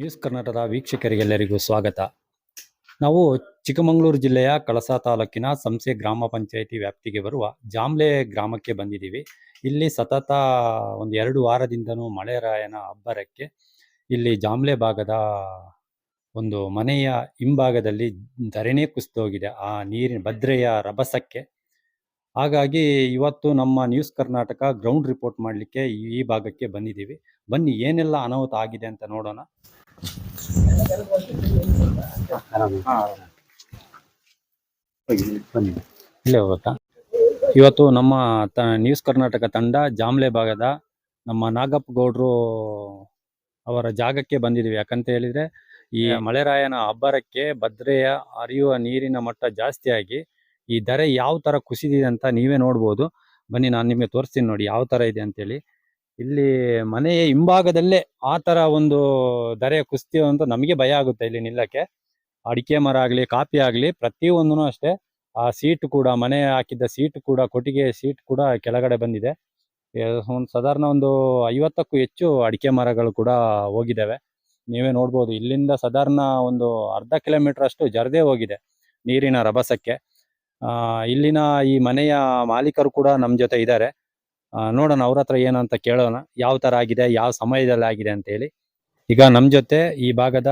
News ಕರ್ನಾಟಕದ ವೀಕ್ಷಕರಿಗೆಲ್ಲರಿಗೂ ಸ್ವಾಗತ. ನಾವು ಚಿಕ್ಕಮಗಳೂರು ಜಿಲ್ಲೆಯ ಕಳಸ ತಾಲೂಕಿನ ಸಂಸೆ ಗ್ರಾಮ ಪಂಚಾಯಿತಿ ವ್ಯಾಪ್ತಿಗೆ ಬರುವ ಜಾಮ್ಲೆ ಗ್ರಾಮಕ್ಕೆ ಬಂದಿದ್ದೀವಿ. ಇಲ್ಲಿ ಸತತ ಒಂದು ಎರಡು ವಾರದಿಂದನೂ ಮಳೆರಾಯನ ಅಬ್ಬರಕ್ಕೆ ಇಲ್ಲಿ ಜಾಮ್ಲೆ ಭಾಗದ ಒಂದು ಮನೆಯ ಹಿಂಭಾಗದಲ್ಲಿ ಧರಣಿ ಕುಸಿದೋಗಿದೆ. ಆ ನೀರಿನ ಭದ್ರೆಯ ರಭಸಕ್ಕೆ. ಹಾಗಾಗಿ ಇವತ್ತು ನಮ್ಮ ನ್ಯೂಸ್ ಕರ್ನಾಟಕ ಗ್ರೌಂಡ್ ರಿಪೋರ್ಟ್ ಮಾಡಲಿಕ್ಕೆ ಈ ಭಾಗಕ್ಕೆ ಬಂದಿದ್ದೀವಿ. ಬನ್ನಿ, ಏನೆಲ್ಲ ಅನಾಹುತ ಆಗಿದೆ ಅಂತ ನೋಡೋಣ. ಇಲ್ಲೇ ಹೋಗುತ್ತಾ? ಇವತ್ತು ನಮ್ಮ ತ ನ್ಯೂಸ್ ಕರ್ನಾಟಕ ತಂಡ ಜಾಮ್ಲೆ ಭಾಗದ ನಮ್ಮ ನಾಗಪ್ಪ ಗೌಡ್ರು ಅವರ ಜಾಗಕ್ಕೆ ಬಂದಿದ್ದೀವಿ. ಯಾಕಂತ ಹೇಳಿದ್ರೆ ಈ ಮಳೆರಾಯನ ಅಬ್ಬರಕ್ಕೆ ಭದ್ರೆಯ ಹರಿಯುವ ನೀರಿನ ಮಟ್ಟ ಜಾಸ್ತಿ ಆಗಿ ಈ ದರೆ ಯಾವ ತರ ಕುಸಿದಿದೆ ಅಂತ ನೀವೇ ನೋಡ್ಬೋದು. ಬನ್ನಿ ನಾನು ನಿಮಗೆ ತೋರಿಸ್ತೀನಿ ನೋಡಿ ಯಾವ ತರ ಇದೆ ಅಂತೇಳಿ. ಇಲ್ಲಿ ಮನೆಯ ಹಿಂಭಾಗದಲ್ಲೇ ಆ ತರ ಒಂದು ದರೆ ಕುಸ್ತಿ ಅಂತ ನಮಗೆ ಭಯ ಆಗುತ್ತೆ ಇಲ್ಲಿ ನಿಲ್ಲಕ್ಕೆ. ಅಡಿಕೆ ಮರ ಆಗ್ಲಿ, ಕಾಫಿ ಆಗ್ಲಿ ಪ್ರತಿಯೊಂದೂ ಅಷ್ಟೇ. ಆ ಸೀಟ್ ಕೂಡ, ಮನೆ ಹಾಕಿದ್ದ ಸೀಟ್ ಕೂಡ, ಕೊಟ್ಟಿಗೆ ಸೀಟ್ ಕೂಡ ಕೆಳಗಡೆ ಬಂದಿದೆ. ಒಂದು ಸಾಧಾರಣ ಒಂದು ಐವತ್ತಕ್ಕೂ ಹೆಚ್ಚು ಅಡಿಕೆ ಮರಗಳು ಕೂಡ ಹೋಗಿದ್ದಾವೆ ನೀವೇ ನೋಡ್ಬೋದು, ಇಲ್ಲಿಂದ ಸಾಧಾರಣ ಒಂದು ಅರ್ಧ ಕಿಲೋಮೀಟರ್ ಅಷ್ಟು ಜರ್ದೇ ಹೋಗಿದೆ ನೀರಿನ ರಭಸಕ್ಕೆ. ಇಲ್ಲಿನ ಈ ಮನೆಯ ಮಾಲೀಕರು ಕೂಡ ನಮ್ಮ ಜೊತೆ ಇದ್ದಾರೆ. ನೋಡೋಣ ಅವ್ರ ಹತ್ರ ಏನಂತ ಕೇಳೋಣ. ಯಾವ ಥರ ಆಗಿದೆ ಯಾವ ಸಮಯದಲ್ಲಿ ಆಗಿದೆ ಅಂತ ಹೇಳಿ. ಈಗ ನಮ್ಮ ಜೊತೆ ಈ ಭಾಗದ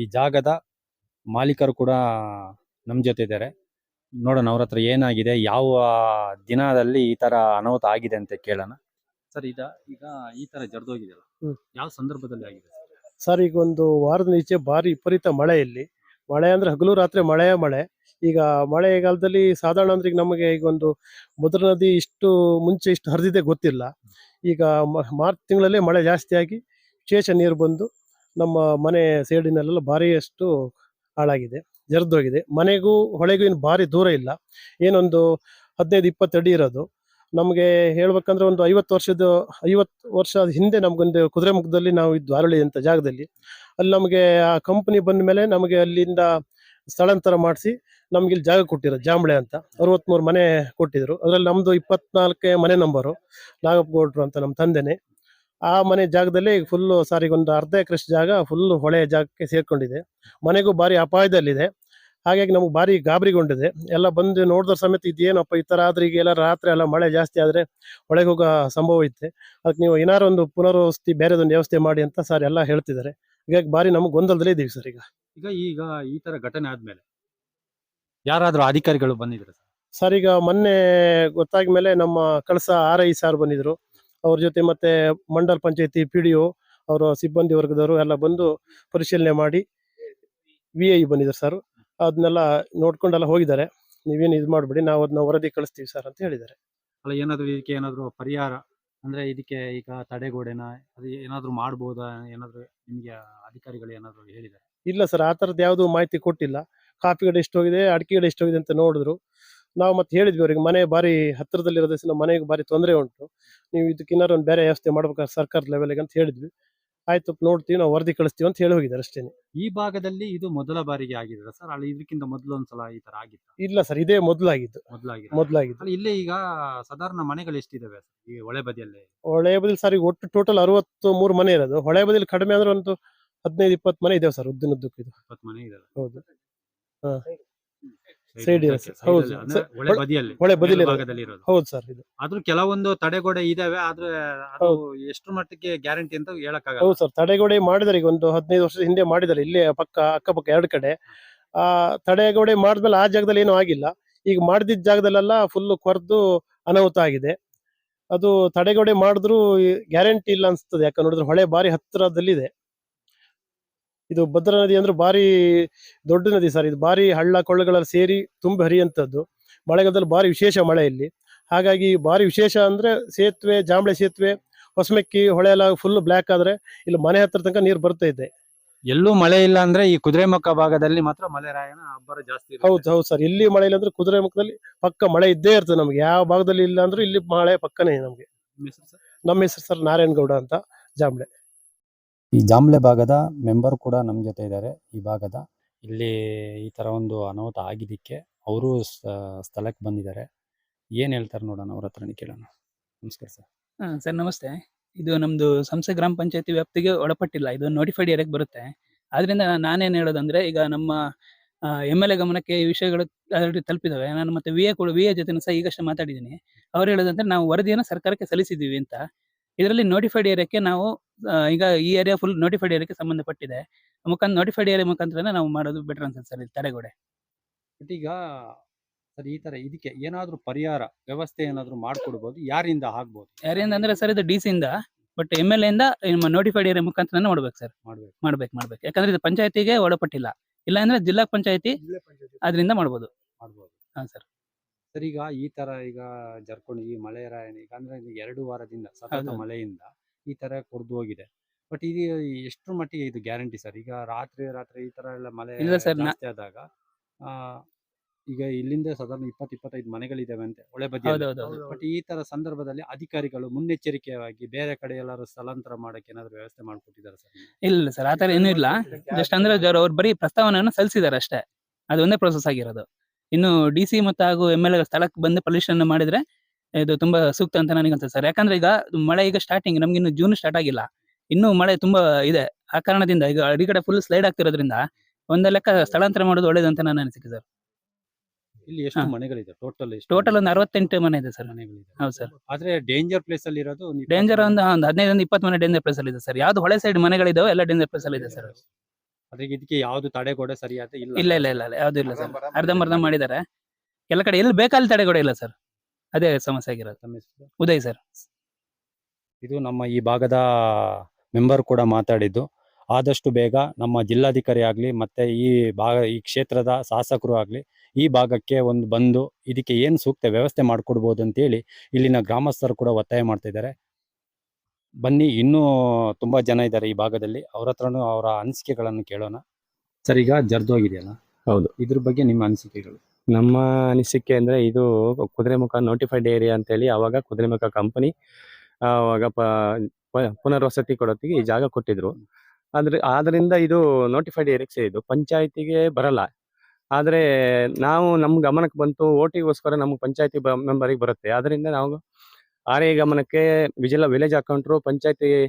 ಈ ಜಾಗದ ಮಾಲೀಕರು ಕೂಡ ನಮ್ಮ ಜೊತೆ ಇದ್ದಾರೆ. ನೋಡೋಣ ಅವ್ರ ಹತ್ರ ಏನಾಗಿದೆ ಯಾವ ದಿನದಲ್ಲಿ ಈ ತರ ಅನಾಹುತ ಆಗಿದೆ ಅಂತ ಕೇಳೋಣ. ಸರ್ ಇದ ಈಗ ಈ ತರ ಜರ್ದೋಗಿದೆಯಲ್ಲ. ಯಾವ ಸಂದರ್ಭದಲ್ಲಿ ಆಗಿದೆ ಸರ್? ಈಗ ಒಂದು ವಾರದ ಈಚೆ ಭಾರಿ ವಿಪರೀತ ಮಳೆ ಇಲ್ಲಿ ಮಳೆ ಅಂದ್ರೆ ಹಗಲು ರಾತ್ರಿ ಮಳೆಯ ಮಳೆ. ಈಗ ಮಳೆಗಾಲದಲ್ಲಿ ಸಾಧಾರಣ ಅಂದ್ರೆ ಈಗ ನಮಗೆ ಈಗ ಒಂದು ಮುದ್ರ ನದಿ ಇಷ್ಟು ಮುಂಚೆ ಇಷ್ಟು ಹರಿದಿದೆ ಗೊತ್ತಿಲ್ಲ. ಈಗ ಮಾರ್ಚ್ ತಿಂಗಳಲ್ಲೇ ಮಳೆ ಜಾಸ್ತಿಯಾಗಿ ವಿಶೇಷ ನೀರು ಬಂದು ನಮ್ಮ ಮನೆ ಸೇಡಿನಲ್ಲೆಲ್ಲ ಭಾರಿಯಷ್ಟು ಹಾಳಾಗಿದೆ, ಜರಿದೋಗಿದೆ. ಮನೆಗೂ ಹೊಳೆಗೂ ಇನ್ನು ಭಾರಿ ದೂರ ಇಲ್ಲ. ಏನೊಂದು ಹದಿನೈದು ಇಪ್ಪತ್ತು ಅಡಿ ಇರೋದು. ನಮಗೆ ಹೇಳ್ಬೇಕಂದ್ರೆ ಒಂದು ಐವತ್ತು ವರ್ಷದ ಐವತ್ತು ವರ್ಷ ಹಿಂದೆ ನಮಗೊಂದು ಕುದುರೆಮುಖದಲ್ಲಿ ನಾವು ಇದ್ದು ಅರಳಿ ಅಂತ ಜಾಗದಲ್ಲಿ. ಅಲ್ಲಿ ನಮಗೆ ಆ ಕಂಪನಿ ಬಂದ ಮೇಲೆ ನಮಗೆ ಅಲ್ಲಿಂದ ಸ್ಥಳಾಂತರ ಮಾಡಿಸಿ ನಮ್ಗೆ ಇಲ್ಲಿ ಜಾಗ ಕೊಟ್ಟಿರೋ ಜಾಂಬಳೆ ಅಂತ. ಅರವತ್ಮೂರು ಮನೆ ಕೊಟ್ಟಿದ್ರು. ಅದರಲ್ಲಿ ನಮ್ದು ಇಪ್ಪತ್ನಾಲ್ಕೇ ಮನೆ ನಂಬರು ನಾಗಪ್ಪ ಗೌಡ್ರು ಅಂತ ನಮ್ಮ ತಂದೆನೆ. ಆ ಮನೆ ಜಾಗದಲ್ಲಿ ಫುಲ್ಲು ಸಾರಿಗೆ ಒಂದು ಅರ್ಧ ಎಕರೆಷ್ಟು ಜಾಗ ಫುಲ್ ಹೊಳೆ ಜಾಗಕ್ಕೆ ಸೇರ್ಕೊಂಡಿದೆ. ಮನೆಗೂ ಭಾರಿ ಅಪಾಯದಲ್ಲಿದೆ. ಹಾಗಾಗಿ ನಮ್ಗೆ ಭಾರಿ ಗಾಬರಿಗೊಂಡಿದೆ. ಎಲ್ಲ ಬಂದು ನೋಡಿದ್ರ ಸಮೇತ ಇದೇನಪ್ಪ ಈ ತರ ಆದ್ರೆ ಈಗ ಎಲ್ಲ ರಾತ್ರಿ ಎಲ್ಲ ಮಳೆ ಜಾಸ್ತಿ ಆದ್ರೆ ಒಳಗೆ ಹೋಗೋ ಸಂಭವ ಐತೆ. ಅದಕ್ಕೆ ನೀವು ಏನಾರು ಒಂದು ಪುನರ್ವಸತಿ ಬೇರೆದೊಂದು ವ್ಯವಸ್ಥೆ ಮಾಡಿ ಅಂತ ಸರ್ ಎಲ್ಲ ಹೇಳ್ತಿದ್ದಾರೆ. ಹೀಗಾಗಿ ಭಾರಿ ನಮ್ಗೆ ಗೊಂದಲದಲ್ಲೇ ಇದೀವಿ ಸರ್ ಈಗ. ಈಗ ಈಗ ಈ ತರ ಘಟನೆ ಆದ್ಮೇಲೆ ಯಾರಾದರೂ ಅಧಿಕಾರಿಗಳು ಬಂದಿದ್ರು ಸರ್? ಸರ್ ಈಗ ಮೊನ್ನೆ ಗೊತ್ತಾದ ಮೇಲೆ ನಮ್ಮ ಕಳಸ ಆರ್ ಐ ಸಾರ್ ಬಂದಿದ್ರು. ಅವ್ರ ಜೊತೆ ಮತ್ತೆ mandal panchayati P D O ಅವರ ಸಿಬ್ಬಂದಿ ವರ್ಗದವರು ಎಲ್ಲ ಬಂದು ಪರಿಶೀಲನೆ ಮಾಡಿ ವಿ ಐ ಬಂದಿದ್ದಾರೆ ಸರ್. ಅದನ್ನೆಲ್ಲ ನೋಡ್ಕೊಂಡೆಲ್ಲ ಹೋಗಿದ್ದಾರೆ. ನೀವೇನು ಇದು ಮಾಡ್ಬಿಡಿ ನಾವು ಅದನ್ನ ವರದಿ ಕಳಿಸ್ತೀವಿ ಸರ್ ಅಂತ ಹೇಳಿದ್ದಾರೆ. ಅಲ್ಲ ಏನಾದರೂ ಇದಕ್ಕೆ ಏನಾದರೂ ಪರಿಹಾರ? ಅಂದ್ರೆ ಇದಕ್ಕೆ ಈಗ ತಡೆಗೋಡೆನ ಅದು ಏನಾದರೂ ಮಾಡ್ಬೋದಾ? ಏನಾದರೂ ನಿಮಗೆ ಅಧಿಕಾರಿಗಳು ಏನಾದರೂ ಹೇಳಿದ್ದಾರೆ? ಇಲ್ಲ ಸರ್ ಆ ಥರದ್ದು ಯಾವುದೂ ಮಾಹಿತಿ ಕೊಟ್ಟಿಲ್ಲ. ಕಾಫಿ ಗಿಡ ಎಷ್ಟು ಹೋಗಿದೆ ಅಡಿಕೆ ಗಿಡ ಎಷ್ಟು ಹೋಗಿದೆ ಅಂತ ನೋಡಿದ್ರು. ನಾವು ಮತ್ತೆ ಹೇಳಿದ್ವಿ ಅವ್ರಿಗೆ ಮನೆ ಬಾರಿ ಹತ್ತಿರದಲ್ಲಿರೋದೇ ನಮ್ಮ ಮನೆಗೆ ಬಾರಿ ತೊಂದರೆ ಉಂಟು. ನೀವು ಇದಕ್ಕೆ ಏನಾರು ಒಂದು ಬೇರೆ ವ್ಯವಸ್ಥೆ ಮಾಡ್ಬೇಕಾದ್ರೆ ಸರ್ಕಾರದ ಲೆವೆಲ್ಗೆ ಅಂತ ಹೇಳಿದ್ವಿ. ಆಯ್ತು ನೋಡ್ತೀವಿ ನಾವು ವರದಿ ಕಳಿಸ್ತೀವಿ ಅಂತ ಹೇಳಿ ಹೋಗಿದ್ದಾರೆ ಅಷ್ಟೇ ಈ ಭಾಗದಲ್ಲಿ ಇದು ಮೊದಲ ಬಾರಿಗೆ ಆಗಿದೆ ಸರ್? ಅಲ್ಲಿ ಇದಕ್ಕಿಂತ ಮೊದಲು ಒಂದ್ಸಲ ಈ ತರ ಆಗಿತ್ತು? ಇಲ್ಲ ಸರ್ ಇದೇ ಮೊದಲಾಗಿದ್ದು. ಮೊದಲಾಗಿದೆ ಮೊದಲಾಗಿದ್ದು. ಇಲ್ಲೇ ಈಗ ಸಾಧಾರಣ ಮನೆಗಳು ಎಷ್ಟಿದಾವೆ ಸರ್? ಈ ಹೊಳೆ ಬದಿಯಲ್ಲಿ? ಹೊಳೆ ಬದಿಲಿ ಸರ್ ಈಗ ಒಟ್ಟು ಟೋಟಲ್ ಅರವತ್ತು ಮೂರು ಮನೆ ಇರೋದು. ಹೊಳೆ ಬದಿಲಿ ಕಡಿಮೆ ಅಂದ್ರೆ ಒಂದು ಹದಿನೈದು ಇಪ್ಪತ್ತು ಮನೆ ಇದಾವೆ ಸರ್ ಉದ್ದಿನದ್ದಕ್ಕೂ ಇದು. ಇಪ್ಪತ್ತು ಮನೆ ಇದಾವೆ. ಹೌದು. Side Side ಇದೆ ಉದ್ದಕ್ಕೆ, ಹೌದು. ಅಲ್ಲಿ, ಅಂದ್ರೆ ಸರ್, ಹೊಳೆ ಹೊಳೆ- ಬದಿಯಲ್ಲಿ ಹೊಳೆ ಬದಿಲಿ ಇರೋದು. ಭಾಗದಲ್ಲಿ ಇರೋದು. ಹೌದು ಸರ್ ಇದು. ಆದ್ರೂ ಕೆಲವೊಂದು ತಡೆಗೋಡೆ ಇದಾವೆ ಆದ್ರೆ ಅದು ಎಷ್ಟು ಮಟ್ಟಿಗೆ ಗ್ಯಾರಂಟಿ ಅಂತ ಹೇಳಕ್ಕಾಗಲ್ಲ. ಹೌದು ಸರ್ ತಡೆಗೋಡೆ ಮಾಡಿದ್ರೆ ಈಗ ಒಂದು ಹದಿನೈದು ವರ್ಷದ ಹಿಂದೆ ಮಾಡಿದ್ದಾರೆ ಇಲ್ಲೇ ಪಕ್ಕ ಅಕ್ಕಪಕ್ಕ ಎರಡು ಕಡೆ. ಆ ತಡೆಗೋಡೆ ಮಾಡಿದ್ಮೇಲೆ ಆ ಜಾಗದಲ್ಲಿ ಏನೂ ಆಗಿಲ್ಲ. ಈಗ ಮಾಡಿದ ಜಾಗದಲ್ಲೆಲ್ಲ ಫುಲ್ ಕೊರ್ದು ಅನಾಹುತ ಆಗಿದೆ. ಅದು ತಡೆಗೋಡೆ ಮಾಡಿದ್ರು ಗ್ಯಾರಂಟಿ ಇಲ್ಲ ಅನ್ಸ್ತದೆ. ಯಾಕಂದ್ರೆ ನೋಡಿದ್ರೆ ಹೊಳೆ ಬಾರಿ ಹತ್ತಿರದಲ್ಲಿದೆ. ಇದು ಭದ್ರಾ ನದಿ ಅಂದ್ರೆ ಬಾರಿ ದೊಡ್ಡ ನದಿ ಸರ್. ಇದು ಬಾರಿ ಹಳ್ಳ ಕೊಳ್ಳಗಳಲ್ಲಿ ಸೇರಿ ತುಂಬಿ ಹರಿಯುವಂಥದ್ದು. ಮಳೆಗಾಲದಲ್ಲಿ ಬಾರಿ ವಿಶೇಷ ಮಳೆ ಇಲ್ಲಿ. ಹಾಗಾಗಿ ಬಾರಿ ವಿಶೇಷ ಅಂದ್ರೆ ಸೇತುವೆ ಜಾಂಬಳೆ ಸೇತುವೆ ಹೊಸಮೆಕ್ಕಿ ಹೊಳೆ ಎಲ್ಲ ಫುಲ್ ಬ್ಲ್ಯಾಕ್ ಆದ್ರೆ ಇಲ್ಲಿ ಮನೆ ಹತ್ರ ತನಕ ನೀರು ಬರ್ತಾ ಇದೆ. ಎಲ್ಲೂ ಮಳೆ ಇಲ್ಲ ಅಂದ್ರೆ ಈ ಕುದುರೆಮುಖ ಭಾಗದಲ್ಲಿ ಮಾತ್ರ ಮಳೆರಾಯನ ಅಬ್ಬರ ಜಾಸ್ತಿ ಇರುತ್ತೆ. ಹೌದು ಹೌದು ಸರ್. ಇಲ್ಲಿ ಮಳೆ ಇಲ್ಲ ಅಂದ್ರೆ ಕುದುರೆ ಮುಖದಲ್ಲಿ ಪಕ್ಕ ಮಳೆ ಇದ್ದೇ ಇರ್ತದೆ ನಮ್ಗೆ. ಯಾವ ಭಾಗದಲ್ಲಿ ಇಲ್ಲ ಅಂದ್ರೂ ಇಲ್ಲಿ ಮಳೆ ಪಕ್ಕನೇ ನಮ್ಗೆ. ನಿಮ್ಮ ಹೆಸರು sir? ನಮ್ಮ ಹೆಸರು ಸರ್ ನಾರಾಯಣಗೌಡ ಅಂತ ಜಾಂಬಳೆ. ಈ ಜಾಂಬ್ಲೆ ಭಾಗದ ಮೆಂಬರ್ ಕೂಡ ನಮ್ಮ ಜೊತೆ ಇದ್ದಾರೆ ಈ ಭಾಗದ. ಇಲ್ಲಿ ಈ ತರ ಒಂದು ಅನಾಹುತ ಆಗಿದ್ದಕ್ಕೆ ಅವರು ಸ್ಥಳಕ್ಕೆ ಬಂದಿದ್ದಾರೆ. ಏನ್ ಹೇಳ್ತಾರೆ ನೋಡೋಣ ಅವ್ರ ಹತ್ರನೇ ಕೇಳೋಣ. ನಮಸ್ಕಾರ ಸರ್. ಹಾ, ಸರ್ ನಮಸ್ತೆ. ಇದು ನಮ್ದು ಸಂಸ್ಥೆ ಗ್ರಾಮ ಪಂಚಾಯತಿ ವ್ಯಾಪ್ತಿಗೆ ಒಳಪಟ್ಟಿಲ್ಲ, ಇದು ನೋಟಿಫೈಡ್ ಏರಿಯಾಗೆ ಬರುತ್ತೆ. ಆದ್ರಿಂದ ನಾನೇನು ಹೇಳೋದಂದ್ರೆ ಈಗ ನಮ್ಮ ಎಂ ಎಲ್ ಎ ಗಮನಕ್ಕೆ ಈ ವಿಷಯಗಳು already ತಲುಪಿದಾವೆ. ನಾನು ಮತ್ತೆ ವಿ ಎ ಕೂಡ ವಿ ಎ ಜೊತೆ ಸಹ ಈಗಷ್ಟೇ ಮಾತಾಡಿದ್ದೀನಿ. ಅವ್ರು ಹೇಳೋದಂದ್ರೆ ನಾವು ವರದಿಯನ್ನು ಸರ್ಕಾರಕ್ಕೆ ಸಲ್ಲಿಸಿದ್ದೀವಿ ಅಂತ. ಇದರಲ್ಲಿ ನೋಟಿಫೈಡ್ ಏರಿಯಾಕ್ಕೆ ನಾವು ಈಗ ಈ ಏರಿಯಾ ಫುಲ್ ನೋಟಿಫೈಡ್ ಏರಿಯಾಕ್ಕೆ ಸಂಬಂಧಪಟ್ಟಿದೆ. ಮುಖಾಂತರ ನೋಟಿಫೈಡ್ ಏರಿಯಾ ಮುಖಾಂತರ ನಾವು ಮಾಡೋದು ಬೆಟರ್ ಅನ್ಸುತ್ತೆ ಸರ್ ಇಲ್ಲಿ ತಡೆಗೋಡೆ. ಬಟ್ ಈಗ ಸರ್ ಈ ತರ ಇದಕ್ಕೆ ಏನಾದ್ರೂ ಪರಿಹಾರ ವ್ಯವಸ್ಥೆ ಏನಾದ್ರೂ ಮಾಡ್ಕೊಡ್ಬೋದು ಯಾರಿಂದ ಆಗ್ಬೋದು? ಯಾರಿಂದ ಅಂದ್ರೆ ಸರ್ ಇದು ಡಿ ಸಿ ಇಂದ ಬಟ್ ಎಂ ಎಲ್ ಇಂದ ನಮ್ಮ ನೋಟಿಫೈಡ್ ಏರಿಯಾ ಮುಖಾಂತರ ಮಾಡ್ಬೇಕು ಸರ್. ಮಾಡ್ಬೇಕು. ಮಾಡ್ಬೇಕು ಮಾಡ್ಬೇಕು. ಯಾಕಂದ್ರೆ ಇದು ಪಂಚಾಯತಿಗೆ ಒಳಪಟ್ಟಿಲ್ಲ. ಇಲ್ಲ ಅಂದ್ರೆ ಜಿಲ್ಲಾ ಪಂಚಾಯತಿ ಅದರಿಂದ ಮಾಡ್ಬೋದು. ಮಾಡ್ಬೋದು. ಹಾ ಸರ್. ಸರ್ ಈಗ ಈ ತರ ಈಗ ಜರ್ಕೊಂಡು ಈ ಮಳೆ ರಾಯನ ಈಗ ಅಂದ್ರೆ ಎರಡು ವಾರದಿಂದ ಸತತ ಮಳೆಯಿಂದ ಈ ತರ ಕೊಡ್ದು ಹೋಗಿದೆ. ಬಟ್ ಇದು ಎಷ್ಟರ ಮಟ್ಟಿಗೆ ಇದು ಗ್ಯಾರಂಟಿ ಸರ್? ಈಗ ರಾತ್ರಿ ರಾತ್ರಿ ಈ ತರ ಎಲ್ಲ ಮಳೆ ಇಲ್ಲ sir, ನಾ- ಜಾಸ್ತಿ ಆದಾಗ ಆ, ಈಗ ಇಲ್ಲಿಂದ ಸಾಧಾರಣ ಇಪ್ಪತ್ತು ಇಪ್ಪತ್ತೈದು ಮನೆಗಳಿದಾವೆ ಅಂತ ಒಳ್ಳೆ ಬದಿ ಹೌದೌದು ಬಟ್ ಈ ತರ ಸಂದರ್ಭದಲ್ಲಿ ಅಧಿಕಾರಿಗಳು ಮುನ್ನೆಚ್ಚರಿಕೆಯಾಗಿ ಬೇರೆ ಕಡೆ ಎಲ್ಲಾರು ಸ್ಥಳಾಂತರ ಮಾಡಕ್ಕೆ ಏನಾದ್ರು ವ್ಯವಸ್ಥೆ ಮಾಡ್ಕೊಟ್ಟಿದ್ದಾರೆ ಸರ್? ಇಲ್ಲ ಸರ್ ಆತರ ಏನೂ ಇಲ್ಲ. ಜಸ್ಟ್ ಅಂದ್ರೆ ಜರ ಅವ್ರು ಬರೀ ಪ್ರಸ್ತಾವನೆಯನ್ನು ಸಲ್ಲಿಸಿದ್ದಾರೆ ಅಷ್ಟೇ. ಅದು ಒಂದೇ ಪ್ರೋಸೆಸ್ ಆಗಿರೋದು. ಇನ್ನು ಡಿ ಸಿ ಮತ್ತು ಹಾಗೂ ಎಂ ಎಲ್ ಎ ಸ್ಥಳಕ್ಕೆ ಬಂದು ಪೊಲ್ಯೂಷನ್ ಮಾಡಿದ್ರೆ ಇದು ತುಂಬಾ ಸೂಕ್ತ ಅಂತ ನನಗೆ ಅನ್ಸುತ್ತೆ ಸರ್. ಯಾಕಂದ್ರೆ ಈಗ ಮಳೆ ಈಗ ಸ್ಟಾರ್ಟಿಂಗ್ ನಮ್ಗೆ ಇನ್ನು ಜೂನ್ ಸ್ಟಾರ್ಟ್ ಆಗಿಲ್ಲ. ಇನ್ನೂ ಮಳೆ ತುಂಬಾ ಇದೆ. ಆ ಕಾರಣದಿಂದ ಈಗ ಅಡಿ ಕಡೆ ಫುಲ್ ಸ್ಲೈಡ್ ಆಗ್ತಿರೋದ್ರಿಂದ ಒಂದೇ ಲೆಕ್ಕ ಸ್ಥಳಾಂತರ ಮಾಡೋದು ಒಳ್ಳೇದು ಅಂತ ನಾನು ಅನಿಸಿಕೆ ಸರ್. ಇಲ್ಲಿ ಎಷ್ಟು ಮನೆಗಳಿದೆ? ಟೋಟಲ್ ಟೋಟಲ್ ಒಂದು ಅರವತ್ತೆಂಟು ಮನೆ ಇದೆ ಸರ್. ಮನೆಗಳಿದೆ. ಹೌದು ಸರ್. ಆದ್ರೆ ಡೇಂಜರ್ ಪ್ಲೇಸ್ ಅಲ್ಲಿ ಇರೋದು ಡೇಂಜರ್ ಒಂದು ಒಂದು ಹದಿನೈದು ಇಪ್ಪತ್ತು ಮನೆ ಡೇಂಜರ್ ಪ್ಲೇಸ್ ಅಲ್ಲಿ ಇದೆ ಸರ್. ಯಾವ್ದು ಹೊಳೆ ಸೈಡ್ ಮನೆಗಳಿದಾವೆ ಎಲ್ಲ ಡೇಂಜರ್ ಪ್ಲೇಸ್ ಅಲ್ಲಿ ಇದೆ ಸರ್. ಅದಕ್ಕೆ ಇದಕ್ಕೆ ಯಾವ್ದು ತಡೆಗೋಡೆ ಸರಿಯಾದ ಇಲ್ಲ. ಇಲ್ಲ ಇಲ್ಲ ಇಲ್ಲ ಇಲ್ಲ ಯಾವ್ದು ಇಲ್ಲ ಸರ್. ಅರ್ಧಂಬರ್ಧ ಮಾಡಿದ್ದಾರೆ. ಎಲ್ಲ ಕಡೆ ಎಲ್ಲಿ ಬೇಕಲ್ಲಿ ತಡೆಗೋಡೆ ಇಲ್ಲ ಸರ್. ಅದೇ ಸಮಸ್ಯೆ ಆಗಿರೋದು? ಉದಯ್ ಸರ್. ಇದು ನಮ್ಮ ಈ ಭಾಗದ ಮೆಂಬರ್ ಕೂಡ ಮಾತಾಡಿದ್ದು. ಆದಷ್ಟು ಬೇಗ ನಮ್ಮ ಜಿಲ್ಲಾಧಿಕಾರಿ ಆಗಲಿ ಮತ್ತೆ ಈ ಭಾಗ ಈ ಕ್ಷೇತ್ರದ ಶಾಸಕರು ಆಗಲಿ ಈ ಭಾಗಕ್ಕೆ ಒಂದು ಬಂದು ಇದಕ್ಕೆ ಏನು ಸೂಕ್ತ ವ್ಯವಸ್ಥೆ ಮಾಡಿಕೊಡ್ಬೋದು ಅಂತೇಳಿ ಇಲ್ಲಿನ ಗ್ರಾಮಸ್ಥರು ಕೂಡ ಒತ್ತಾಯ ಮಾಡ್ತಾ ಇದ್ದಾರೆ. ಬನ್ನಿ ಇನ್ನೂ ತುಂಬಾ ಜನ ಇದ್ದಾರೆ ಈ ಭಾಗದಲ್ಲಿ. ಅವ್ರ ಹತ್ರನೂ ಅವರ ಅನಿಸಿಕೆಗಳನ್ನು ಕೇಳೋಣ. ಸರ್ ಈಗ ಜರ್ದೋಗಿದೆಯಲ್ಲ? ಹೌದು. ಇದ್ರ ಬಗ್ಗೆ ನಿಮ್ಮ ಅನಿಸಿಕೆಗಳು. ನಮ್ಮ ಅನಿಸಿಕೆ ಅಂದ್ರೆ ಇದು ಕುದುರೆಮುಖ ನೋಟಿಫೈಡ್ ಏರಿಯಾ ಅಂತೇಳಿ ಅವಾಗ ಕುದುರೆಮುಖ ಕಂಪನಿ ಅವಾಗ ಪ- ಪುನರ್ವಸತಿ ಕೊಡೋತ್ತಿಗೆ ಈ ಜಾಗ ಕೊಟ್ಟಿದ್ರು. ಆದ್ರೆ, ಆದ್ರಿಂದ ಇದು ನೋಟಿಫೈಡ್ ಏರಿಯಾ ಸೇರಿದ್ದು. ಪಂಚಾಯತಿಗೆ ಬರಲ್ಲ. ಆದ್ರೆ ನಾವು ನಮ್ಮ ಗಮನಕ್ಕೆ ಬಂತು, ಓಟಿಗೋಸ್ಕರ ನಮ್ಗೆ ಪಂಚಾಯತಿ ಮೆಂಬರಿಗೆ ಬರುತ್ತೆ. ಆದ್ರಿಂದ ನಾವು ಆರ್ ಎ ಗಮನಕ್ಕೆ ವಿಜಿಲ ವಿಲೇಜ್ ಅಕೌಂಟ್ರು ಪಂಚಾಯತಿ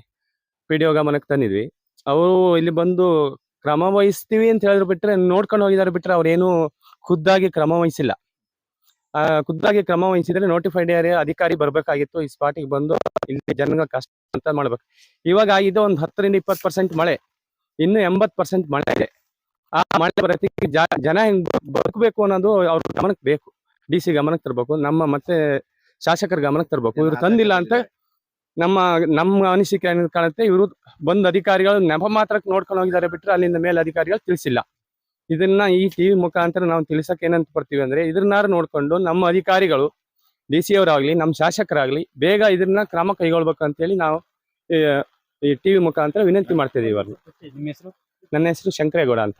ಪಿ ಡಿ ಗಮನಕ್ಕೆ ತಂದಿದ್ವಿ. ಅವರು ಇಲ್ಲಿ ಬಂದು ಕ್ರಮ ವಹಿಸ್ತೀವಿ ಅಂತ ಹೇಳಿದ್ರು ಬಿಟ್ರೆ ನೋಡ್ಕೊಂಡು ಹೋಗಿದ್ದಾರೆ ಬಿಟ್ರೆ ಅವ್ರೇನು ಖುದ್ದಾಗಿ ಕ್ರಮ ವಹಿಸಿಲ್ಲ. ಆ, ಖುದ್ದಾಗಿ ಕ್ರಮ ವಹಿಸಿದ್ರೆ ನೋಟಿಫೈಡ್ ಏರಿಯಾ ಅಧಿಕಾರಿ ಬರ್ಬೇಕಾಗಿತ್ತು. ಈ ಸ್ಪಾಟಿಗೆ ಬಂದು ಇಲ್ಲಿ ಜನಗ ಕಷ್ಟ ಅಂತ ಮಾಡ್ಬೇಕು. ಇವಾಗ ಆಗಿದೆ ಒಂದು ಹತ್ತರಿಂದ ಇಪ್ಪತ್ತು ಪರ್ಸೆಂಟ್ ಮಳೆ. ಇನ್ನು ಎಂಬತ್ತು ಪರ್ಸೆಂಟ್ ಮಳೆ ಇದೆ. ಆ ಮಳೆ ಪ್ರತಿ ಜನ ಹೆಂಗ್ ಬದುಕಬೇಕು ಅನ್ನೋದು ಅವ್ರ ಗಮನಕ್ಕೆ ಬೇಕು. ಡಿ ಸಿ ಗಮನಕ್ಕೆ ತರಬೇಕು. ನಮ್ಮ ಮತ್ತೆ ಶಾಸಕರ ಗಮನಕ್ಕೆ ತರಬೇಕು. ಇವ್ರು ತಂದಿಲ್ಲ ಅಂತ ನಮ್ಮ ನಮ್ಮ ಅನಿಸಿಕೆ ಕಾಣುತ್ತೆ ಇವರು ಬಂದ್ ಅಧಿಕಾರಿಗಳು ನೆಪ ಮಾತ್ರಕ್ಕೆ ನೋಡ್ಕೊಂಡು ಹೋಗಿದ್ದಾರೆ ಬಿಟ್ರೆ ಅಲ್ಲಿಂದ ಮೇಲೆ ಅಧಿಕಾರಿಗಳು ತಿಳಿಸಿಲ್ಲ. ಇದನ್ನ ಈ ಟಿವಿ ಮುಖಾಂತರ ನಾವು ತಿಳಿಸಕ್ ಏನಂತ ಬರ್ತೀವಿ ಅಂದ್ರೆ ಇದನ್ನಾರು ನೋಡ್ಕೊಂಡು ನಮ್ಮ ಅಧಿಕಾರಿಗಳು ಡಿ ಸಿ ಅವರಾಗ್ಲಿ ನಮ್ಮ ಶಾಸಕರಾಗ್ಲಿ ಬೇಗ ಇದನ್ನ ಕ್ರಮ ಕೈಗೊಳ್ಬೇಕು ಅಂತೇಳಿ ನಾವು ಈ, ಟಿವಿ ಮುಖಾಂತರ ವಿನಂತಿ ಮಾಡ್ತಿದೀವಿ ಇವಾಗ ನಿಮ್ಮ ಹೆಸರು? ನನ್ನ ಹೆಸರು ಶಂಕರೇಗೌಡ ಅಂತ.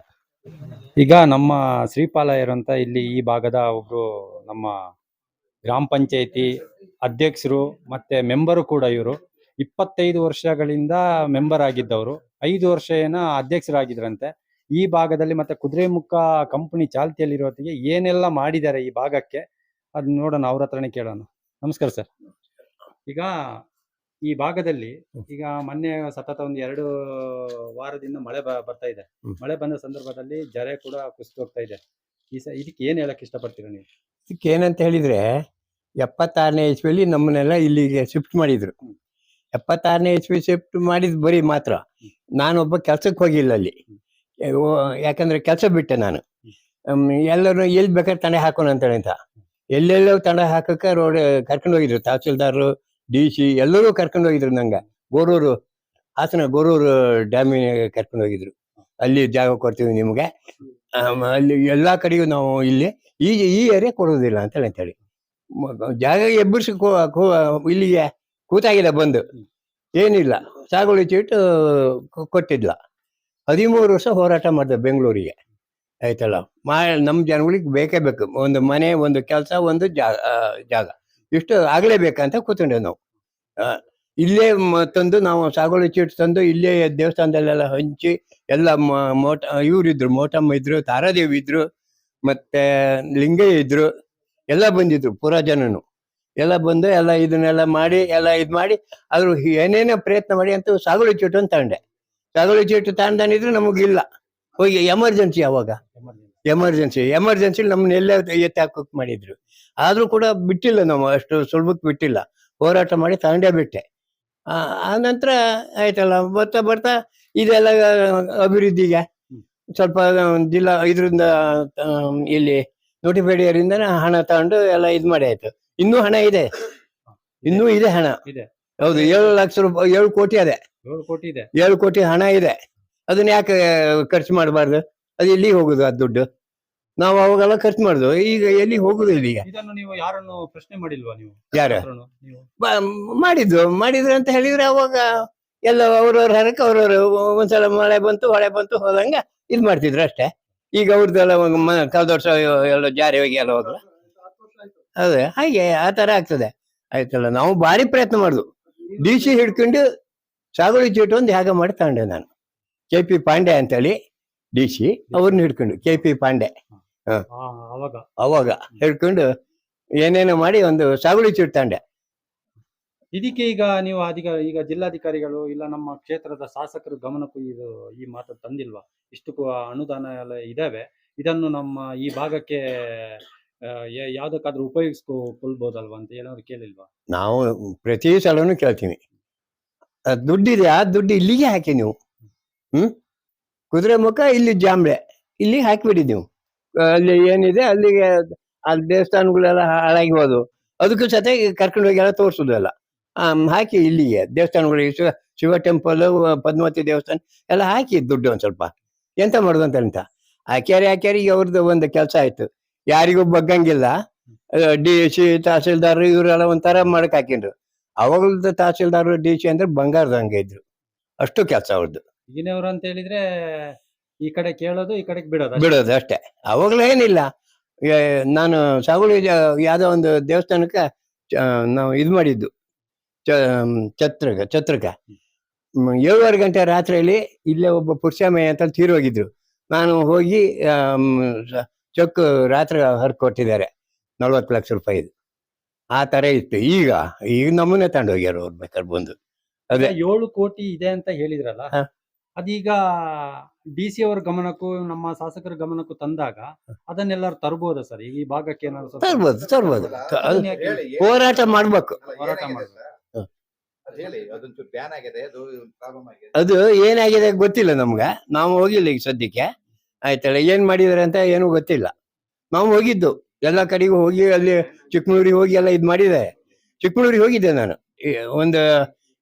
ಈಗ ನಮ್ಮ ಶ್ರೀಪಾಲ ಇರುವಂತ ಇಲ್ಲಿ ಈ ಭಾಗದ ಒಬ್ರು ನಮ್ಮ ಗ್ರಾಮ ಪಂಚಾಯತಿ ಅಧ್ಯಕ್ಷರು ಮತ್ತೆ ಮೆಂಬರು ಕೂಡ ಇವರು. ಇಪ್ಪತ್ತೈದು ವರ್ಷಗಳಿಂದ ಮೆಂಬರ್ ಆಗಿದ್ದವರು. ಐದು ವರ್ಷ ಏನ ಅಧ್ಯಕ್ಷರಾಗಿದ್ರಂತೆ. ಈ ಭಾಗದಲ್ಲಿ ಮತ್ತೆ ಕುದುರೆಮುಖ ಕಂಪನಿ ಚಾಲ್ತಿಯಲ್ಲಿರೋತ್ತಿಗೆ ಏನೆಲ್ಲ ಮಾಡಿದ್ದಾರೆ ಈ ಭಾಗಕ್ಕೆ? ಅದ್ ನೋಡೋಣ ಅವ್ರ ಹತ್ರನೇ ಕೇಳೋಣ. ನಮಸ್ಕಾರ ಸರ್. ಈಗ ಈ ಭಾಗದಲ್ಲಿ ಈಗ ಮೊನ್ನೆ ಸತತ ಒಂದು ಎರಡು ವಾರದಿಂದ ಮಳೆ ಬ- ಬರ್ತಾ ಇದೆ. ಮಳೆ ಬಂದ ಸಂದರ್ಭದಲ್ಲಿ ಜರೆ ಕೂಡ ಕುಸಿದು ಹೋಗ್ತಾ ಇದೆ. ಈ ಸ ಇದಕ್ಕೆ ಏನ್ ಹೇಳಕ್ ಇಷ್ಟಪಡ್ತೀರಾ ನೀವು? ಇದಕ್ಕೆ ಏನಂತ ಹೇಳಿದ್ರೆ ಎಪ್ಪತ್ತಾರನೇ ಇಸ್ವಿಯಲ್ಲಿ ನಮ್ಮನ್ನೆಲ್ಲ ಇಲ್ಲಿಗೆ ಶಿಫ್ಟ್ ಮಾಡಿದ್ರು. ಎಪ್ಪತ್ತಾರನೇ ಇಸ್ವಿ ಶಿಫ್ಟ್ ಮಾಡಿದ್ ಬರೀ ಮಾತ್ರ. ನಾನೊಬ್ಬ ಕೆಲ್ಸಕ್ಕೆ ಹೋಗಿಲ್ಲ ಅಲ್ಲಿ. ಯಾಕಂದ್ರೆ ಕೆಲಸ ಬಿಟ್ಟೆ ನಾನು. ಎಲ್ಲರೂ ಎಲ್ಲಿ ಬೇಕಾದ್ರೆ ತಂಡ ಹಾಕೋಣ ಅಂತೇಳಿ ಅಂತ ಎಲ್ಲೆಲ್ಲೋ ತಂಡ ಹಾಕಕ್ಕೆ ರೋಡ್, ಕರ್ಕೊಂಡು ಹೋಗಿದ್ರು. ತಹಸೀಲ್ದಾರ್, ಡಿ ಸಿ, ಎಲ್ಲರೂ ಕರ್ಕೊಂಡು ಹೋಗಿದ್ರು ನಂಗೆ. ಗೋರೂರು, ಹಾಸನ ಗೋರೂರು ಡ್ಯಾಮಿಗೆ ಕರ್ಕೊಂಡು ಹೋಗಿದ್ರು. ಅಲ್ಲಿ ಜಾಗ ಕೊಡ್ತೀವಿ ನಿಮ್ಗೆ. ಅಲ್ಲಿ ಎಲ್ಲಾ ಕಡೆಗೂ ನಾವು ಇಲ್ಲಿ, ಈ ಈ ಏರಿಯಾ ಕೊಡೋದಿಲ್ಲ ಅಂತೇಳಿ ಮ- ಜಾಗ ಎಬ್ಬರಿಸಿ ಇಲ್ಲಿಗೆ ಕೂತಾಗಿದೆ ಬಂದು. ಏನಿಲ್ಲ. ಸಾಗುವಳಿ ಚೀಟು ಕೊಟ್ಟಿದ್ಲ. ಹದಿಮೂರು ವರ್ಷ ಹೋರಾಟ ಮಾಡಿದೆ ಬೆಂಗಳೂರಿಗೆ. ಆಯ್ತಲ್ಲ? ಮಾ ನಮ್ಮ ಜನಗಳಿಗೆ ಬೇಕೇ ಬೇಕು. ಒಂದು ಮನೆ, ಒಂದು ಕೆಲಸ, ಒಂದು ಜಾಗ ಜಾಗ. ಇಷ್ಟು ಆಗಲೇಬೇಕಂತ ಕೂತ್ಕೊಂಡೆ ನಾವು. ಇಲ್ಲೇ ತಂದು ನಾವು ಸಾಗುವಳಿ ಚೀಟು ತಂದು ಇಲ್ಲೇ ದೇವಸ್ಥಾನದಲ್ಲೆಲ್ಲ ಹಂಚಿ ಎಲ್ಲ ಮೋಟ, ಇವರಿದ್ರು, ಮೋಟಮ್ಮ ಇದ್ರು, ತಾರಾದೇವಿ ಇದ್ರು, ಮತ್ತೆ ಲಿಂಗಯ್ಯ ಇದ್ರು, ಎಲ್ಲ ಬಂದಿದ್ರು ಪುರ ಜನನು. ಎಲ್ಲ ಬಂದು ಎಲ್ಲ ಇದನ್ನೆಲ್ಲ ಮಾಡಿ, ಎಲ್ಲ ಇದು ಮಾಡಿ ಅದ್ರ ಏನೇನೋ ಪ್ರಯತ್ನ ಮಾಡಿ ಅಂತ ಸಾಗುಳಿ ಚೀಟು ಅಂತ ತಗೊಂಡೆ. ಸಾಗುಳಿ ಚೀಟು ನಮಗ್ ನಮಗಿಲ್ಲ ಹೋಗಿ ಎಮರ್ಜೆನ್ಸಿ ಅವಾಗ ಎಮರ್ಜೆನ್ಸಿ ಎಮರ್ಜೆನ್ಸಿ ನಮ್ಮನ್ನ ಎಲ್ಲೇ ಎತ್ತಿ ಹಾಕೋಕ್ ಮಾಡಿದ್ರು. ಆದ್ರೂ ಕೂಡ ಬಿಟ್ಟಿಲ್ಲ ನಾವು ಅಷ್ಟು ಸುಲಭಕ್ಕೆ ಬಿಟ್ಟಿಲ್ಲ. ಹೋರಾಟ ಮಾಡಿ ತಗೊಂಡೇ ಬಿಟ್ಟೆ. ಆ ಆ ನಂತರ ಆಯ್ತಲ್ಲ ಬರ್ತಾ ಬರ್ತಾ ಇದೆಲ್ಲ ಅಭಿವೃದ್ಧಿಗೆ ಸ್ವಲ್ಪ ಜಿಲ್ಲಾ ಇದರಿಂದ ಇಲ್ಲಿ ನೋಟಿಫೈಡ್ ಹಣ ತಗೊಂಡು ಎಲ್ಲ ಇದು ಮಾಡಿ ಆಯ್ತು. ಇನ್ನೂ ಹಣ ಇದೆ. ಇನ್ನೂ ಇದೆ ಹಣ. ಇದೆ. ಹೌದು ಏಳು ಲಕ್ಷ ರೂಪಾಯಿ ಏಳು ಕೋಟಿ ಅದೇ. ಏಳು ಕೋಟಿ ಇದೆ. ಏಳು ಕೋಟಿ ಹಣ ಇದೆ. ಅದನ್ನ ಯಾಕೆ ಖರ್ಚು ಮಾಡಬಾರ್ದು? ಅದು ಎಲ್ಲಿ ಹೋಗುದು ಆ ದುಡ್ಡು? ನಾವು ಅವಾಗೆಲ್ಲ ಖರ್ಚು ಮಾಡುದು. ಈಗ ಎಲ್ಲಿ ಹೋಗುದು ಈಗ? ಇದನ್ನು ನೀವು ಯಾರನ್ನು ಪ್ರಶ್ನೆ ಮಾಡಿಲ್ವಾ ನೀವು? ಯಾರು? ಹತ್ರನು? ನೀವು? ಬ- ಮಾಡಿದ್ದು ಮಾಡಿದ್ರು ಅಂತ ಹೇಳಿದ್ರೆ ಅವಾಗ ಎಲ್ಲ ಅವ್ರವ್ರ ಹರಕ್ಕೆ ಅವ್ರವ್ರು ಒಂದ್ಸಲ ಮಳೆ ಬಂತು ಹೊಳೆ ಬಂತು ಹೋದಂಗ ಇದ್ ಮಾಡ್ತಿದ್ರು ಅಷ್ಟೇ. ಈಗ ಅವ್ರದ್ದೆಲ್ಲ ಕಳೆದ ವರ್ಷ ಎಲ್ಲ ಜಾರಿ ಹೋಗಿ ಎಲ್ಲ ಹೋಗಲ್ಲ ಅದೇ ಹಾಗೆ ಆ ತರ ಆಗ್ತದೆ. ಆಯ್ತಲ್ಲ ನಾವು ಭಾರಿ ಪ್ರಯತ್ನ ಮಾಡುದು. ಡಿ ಸಿ ಹಿಡ್ಕೊಂಡು ಸಾಗುಳಿ ಚೀಟು ಒಂದು ಹೇಗೆ ಮಾಡಿ ತಗೊಂಡೆ ನಾನು. ಕೆ ಪಿ ಪಾಂಡೆ ಅಂತೇಳಿ ಡಿ ಸಿ ಅವ್ರನ್ನ ಹಿಡ್ಕೊಂಡು ಕೆ ಪಿ ಪಾಂಡೆ. ಅವಾಗ. ಹಿಡ್ಕೊಂಡು ಏನೇನೋ ಮಾಡಿ ಒಂದು ಸಾಗುಳಿ ಚೀಟು ತಗೊಂಡೆ. ಇದಕ್ಕೆ ಈಗ ನೀವು ಅಧಿಕ ಈಗ ಜಿಲ್ಲಾಧಿಕಾರಿಗಳು ಇಲ್ಲ ನಮ್ಮ ಕ್ಷೇತ್ರದ ಶಾಸಕರ ಗಮನಕ್ಕೂ ಇದು ಈ ಮಾತು ತಂದಿಲ್ವಾ? ಇಷ್ಟಕ್ಕೂ ಅನುದಾನ ಎಲ್ಲ ಇದಾವೆ. ಇದನ್ನು ನಮ್ಮ ಈ ಭಾಗಕ್ಕೆ ಯಾವ್ದಕ್ಕಾದ್ರೂ ಉಪಯೋಗಿಸ್ಕೊಳ್ಬೋದಲ್ವಾ ಅಂತ ಏನಾದ್ರು ಕೇಳಿಲ್ವಾ? ನಾವು ಪ್ರತಿ ಸಲನು ಕೇಳ್ತೀವಿ. ದುಡ್ಡಿದೆ ಆ ದುಡ್ಡು ಇಲ್ಲಿಗೆ ಹಾಕಿ ನೀವು. ಹ್ಮ್? ಕುದುರೆ ಮುಖ, ಇಲ್ಲಿ ಜಾಂಬಳೆ. ಇಲ್ಲಿ ಹಾಕಿಬಿಡಿ ನೀವು. ಅಲ್ಲಿ ಏನಿದೆ, ಅಲ್ಲಿಗೆ ಅಲ್ಲಿ ದೇವಸ್ಥಾನಗಳೆಲ್ಲ ಹಾಳಾಗಿ ಹೋದು. ಅದಕ್ಕೂ ಸತೆ ಕರ್ಕೊಂಡು ಹೋಗಿ ಎಲ್ಲ ತೋರಿಸೋದು ಎಲ್ಲ. ಹಾಕಿ ಇಲ್ಲಿಗೆ. ದೇವಸ್ಥಾನಗಳಿಗೆ ಶಿವ ಶಿವ ಟೆಂಪಲ್ ಪದ್ಮಾವತಿ ದೇವಸ್ಥಾನ ಎಲ್ಲ ಹಾಕಿ ದುಡ್ಡು ಒಂದ್ ಸ್ವಲ್ಪ. ಎಂತ ಮಾಡುದು ಅಂತ ಆ, ಕೆರೆ, ಆ ಕೆರೆಗೆ ಅವ್ರದ್ದು ಒಂದು ಕೆಲಸ ಆಯ್ತು. ಯಾರಿಗೂ ಬಗ್ಗಂಗಿಲ್ಲ. ಡಿ ಸಿ ತಹಸೀಲ್ದಾರ್ ಇವರೆಲ್ಲ ಒಂಥರ ಮಾಡಕ್ ಹಾಕಿದ್ರು. ಅವಾಗಲ್ದ ತಹಸೀಲ್ದಾರ್ ಡಿ ಸಿ ಅಂದ್ರೆ ಬಂಗಾರದಂಗೆ ಇದ್ರು. ಅಷ್ಟು ಕೆಲಸ ಅವ್ರದ್ದು ಈಗಿನವ್ರು ಅಂತ ಹೇಳಿದ್ರೆ ಈ ಕಡೆ ಕೇಳೋದು ಈ ಕಡೆ ಬಿಡೋದು ಬಿಡೋದು ಅಷ್ಟೇ. ಅವಾಗಲೂ ಏನಿಲ್ಲ. ಏ, ನಾನು ಸಾಗುಳಿ ಯಾವ್ದೋ ಒಂದು ದೇವಸ್ಥಾನಕ್ಕೆ ನಾವು ಇದು ಮಾಡಿದ್ದು. ಛತ್ರಕ ಛತ್ರಕ ಏಳುವರೆ ಗಂಟೆ ರಾತ್ರಿಯಲ್ಲಿ ಇಲ್ಲೇ ಒಬ್ಬ ಪುರುಷಮಯ ಅಂತ ತೀರೋಗಿದ್ರು ನಾನು ಹೋಗಿ ಚೆಕ್ ರಾತ್ರಿ ಹರ್ಕೊಟ್ಟಿದ್ದಾರೆ ನಲ್ವತ್ತು ಲಕ್ಷ ರೂಪಾಯಿ ಆ ತರ ಇತ್ತು. ಈಗ ಈಗ ನಮ್ಮನ್ನೇ ತಗೊಂಡೋಗ್ಯಾರ ಅವ್ರು ಬೇಕಾದ್ರೆ ಬಂದು. ಅದೇ. ಏಳು ಕೋಟಿ ಇದೆ ಅಂತ ಹೇಳಿದ್ರಲ್ಲ? ಹ. ಅದೀಗ ಡಿ ಸಿ ಅವರ ಗಮನಕ್ಕೂ ನಮ್ಮ ಶಾಸಕರ ಗಮನಕ್ಕೂ ತಂದಾಗ ಅದನ್ನೆಲ್ಲರೂ ತರಬಹುದ ಸರ್? ಈ ಭಾಗಕ್ಕೆ ಏನಾದ್ರು ಸ್ವಲ್ಪ ತರ್ಬೋದು ತರ್ಬೋದು. ತ- ಅದು ಅದನ್ನ ಯಾಕೆ ಹೋರಾಟ ಮಾಡ್ಬೇಕು. ಹೋರಾಟ ಮಾಡ್ಬೇಕು? ಅದ್ ಹೇಳಿ ಅದೊಂಚೂರು ಬ್ಯಾನ್ ಆಗಿದೆ ಅದು ಪ್ರಾಬ್ಲಮ್ ಆಗಿದೆ. ಅದು ಏನಾಗಿದೆ ಗೊತ್ತಿಲ್ಲ ನಮ್ಗ. ನಾವು ಹೋಗಿಲ್ಲ ಈಗ ಸದ್ಯಕ್ಕೆ. ಆಯ್ತಲ್ಲ ಏನ್ ಮಾಡಿದಾರೆ ಅಂತ ಏನೂ ಗೊತ್ತಿಲ್ಲ. ನಾವು ಹೋಗಿದ್ದು ಎಲ್ಲ ಕಡೆಗೂ ಹೋಗಿ ಅಲ್ಲಿ ಚಿಕ್ಕಮಗಳೂರಿಗೆ ಹೋಗಿ ಎಲ್ಲ ಇದು ಮಾಡಿದೆ. ಚಿಕ್ಕಮಗಳೂರಿಗೆ ಹೋಗಿದ್ದೆ ನಾನು. ಈ ಒಂದು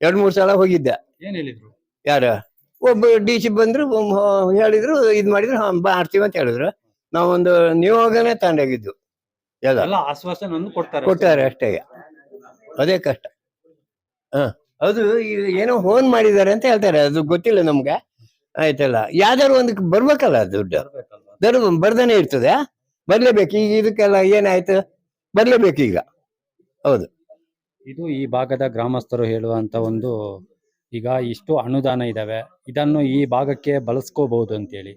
ಎರಡ್ ಮೂರ್ ಸಲ ಹೋಗಿದ್ದೆ. ಏನ್ ಹೇಳಿದ್ರು? ಯಾರ? ಒಬ್ಬ ಡಿ ಸಿ ಬಂದ್ರು ಹೇಳಿದರು ಹೇಳಿದ್ರು ಇದ್ ಮಾಡಿದ್ರು ಹಾ ಮಾಡ್ತೀವಿ ಅಂತ ಹೇಳಿದ್ರು. ನಾವೊಂದು ನಿಯೋಗನೇ ತಗೊಂಡೋಗಿದ್ದು. ಎಲ್ಲ. ಕೊಡ್ತಾರೆ ಕೊಟ್ಟಾರೆ ಅಷ್ಟೇ. ಅದೇ ಕಷ್ಟ. ಹ. ಅದು ಏನೋ ಫೋನ್ ಮಾಡಿದ್ದಾರೆ ಅಂತ ಹೇಳ್ತಾರೆ. ಅದು ಗೊತ್ತಿಲ್ಲ ನಮ್ಗೆ. ಆಯ್ತಲ್ಲ? ಯಾವ್ದಾದ್ರು ಒಂದಕ್ಕೆ ಬರ್ಬೇಕಲ್ಲ ದುಡ್ಡು. ಬರ್ ದರು ಬರ್ದಾನೆ ಇರ್ತದೆ ಬರ್ಲೇಬೇಕು. ಈಗ ಇದಕ್ಕೆಲ್ಲ ಏನಾಯ್ತು? ಬರ್ಲೇಬೇಕು ಈಗ. ಹೌದು. ಇದು ಈ ಭಾಗದ ಗ್ರಾಮಸ್ಥರು ಹೇಳುವಂತ ಒಂದು ಈಗ ಇಷ್ಟು ಅನುದಾನ ಇದಾವೆ. ಇದನ್ನು ಈ ಭಾಗಕ್ಕೆ ಬಳಸ್ಕೋಬಹುದು ಅಂತೇಳಿ.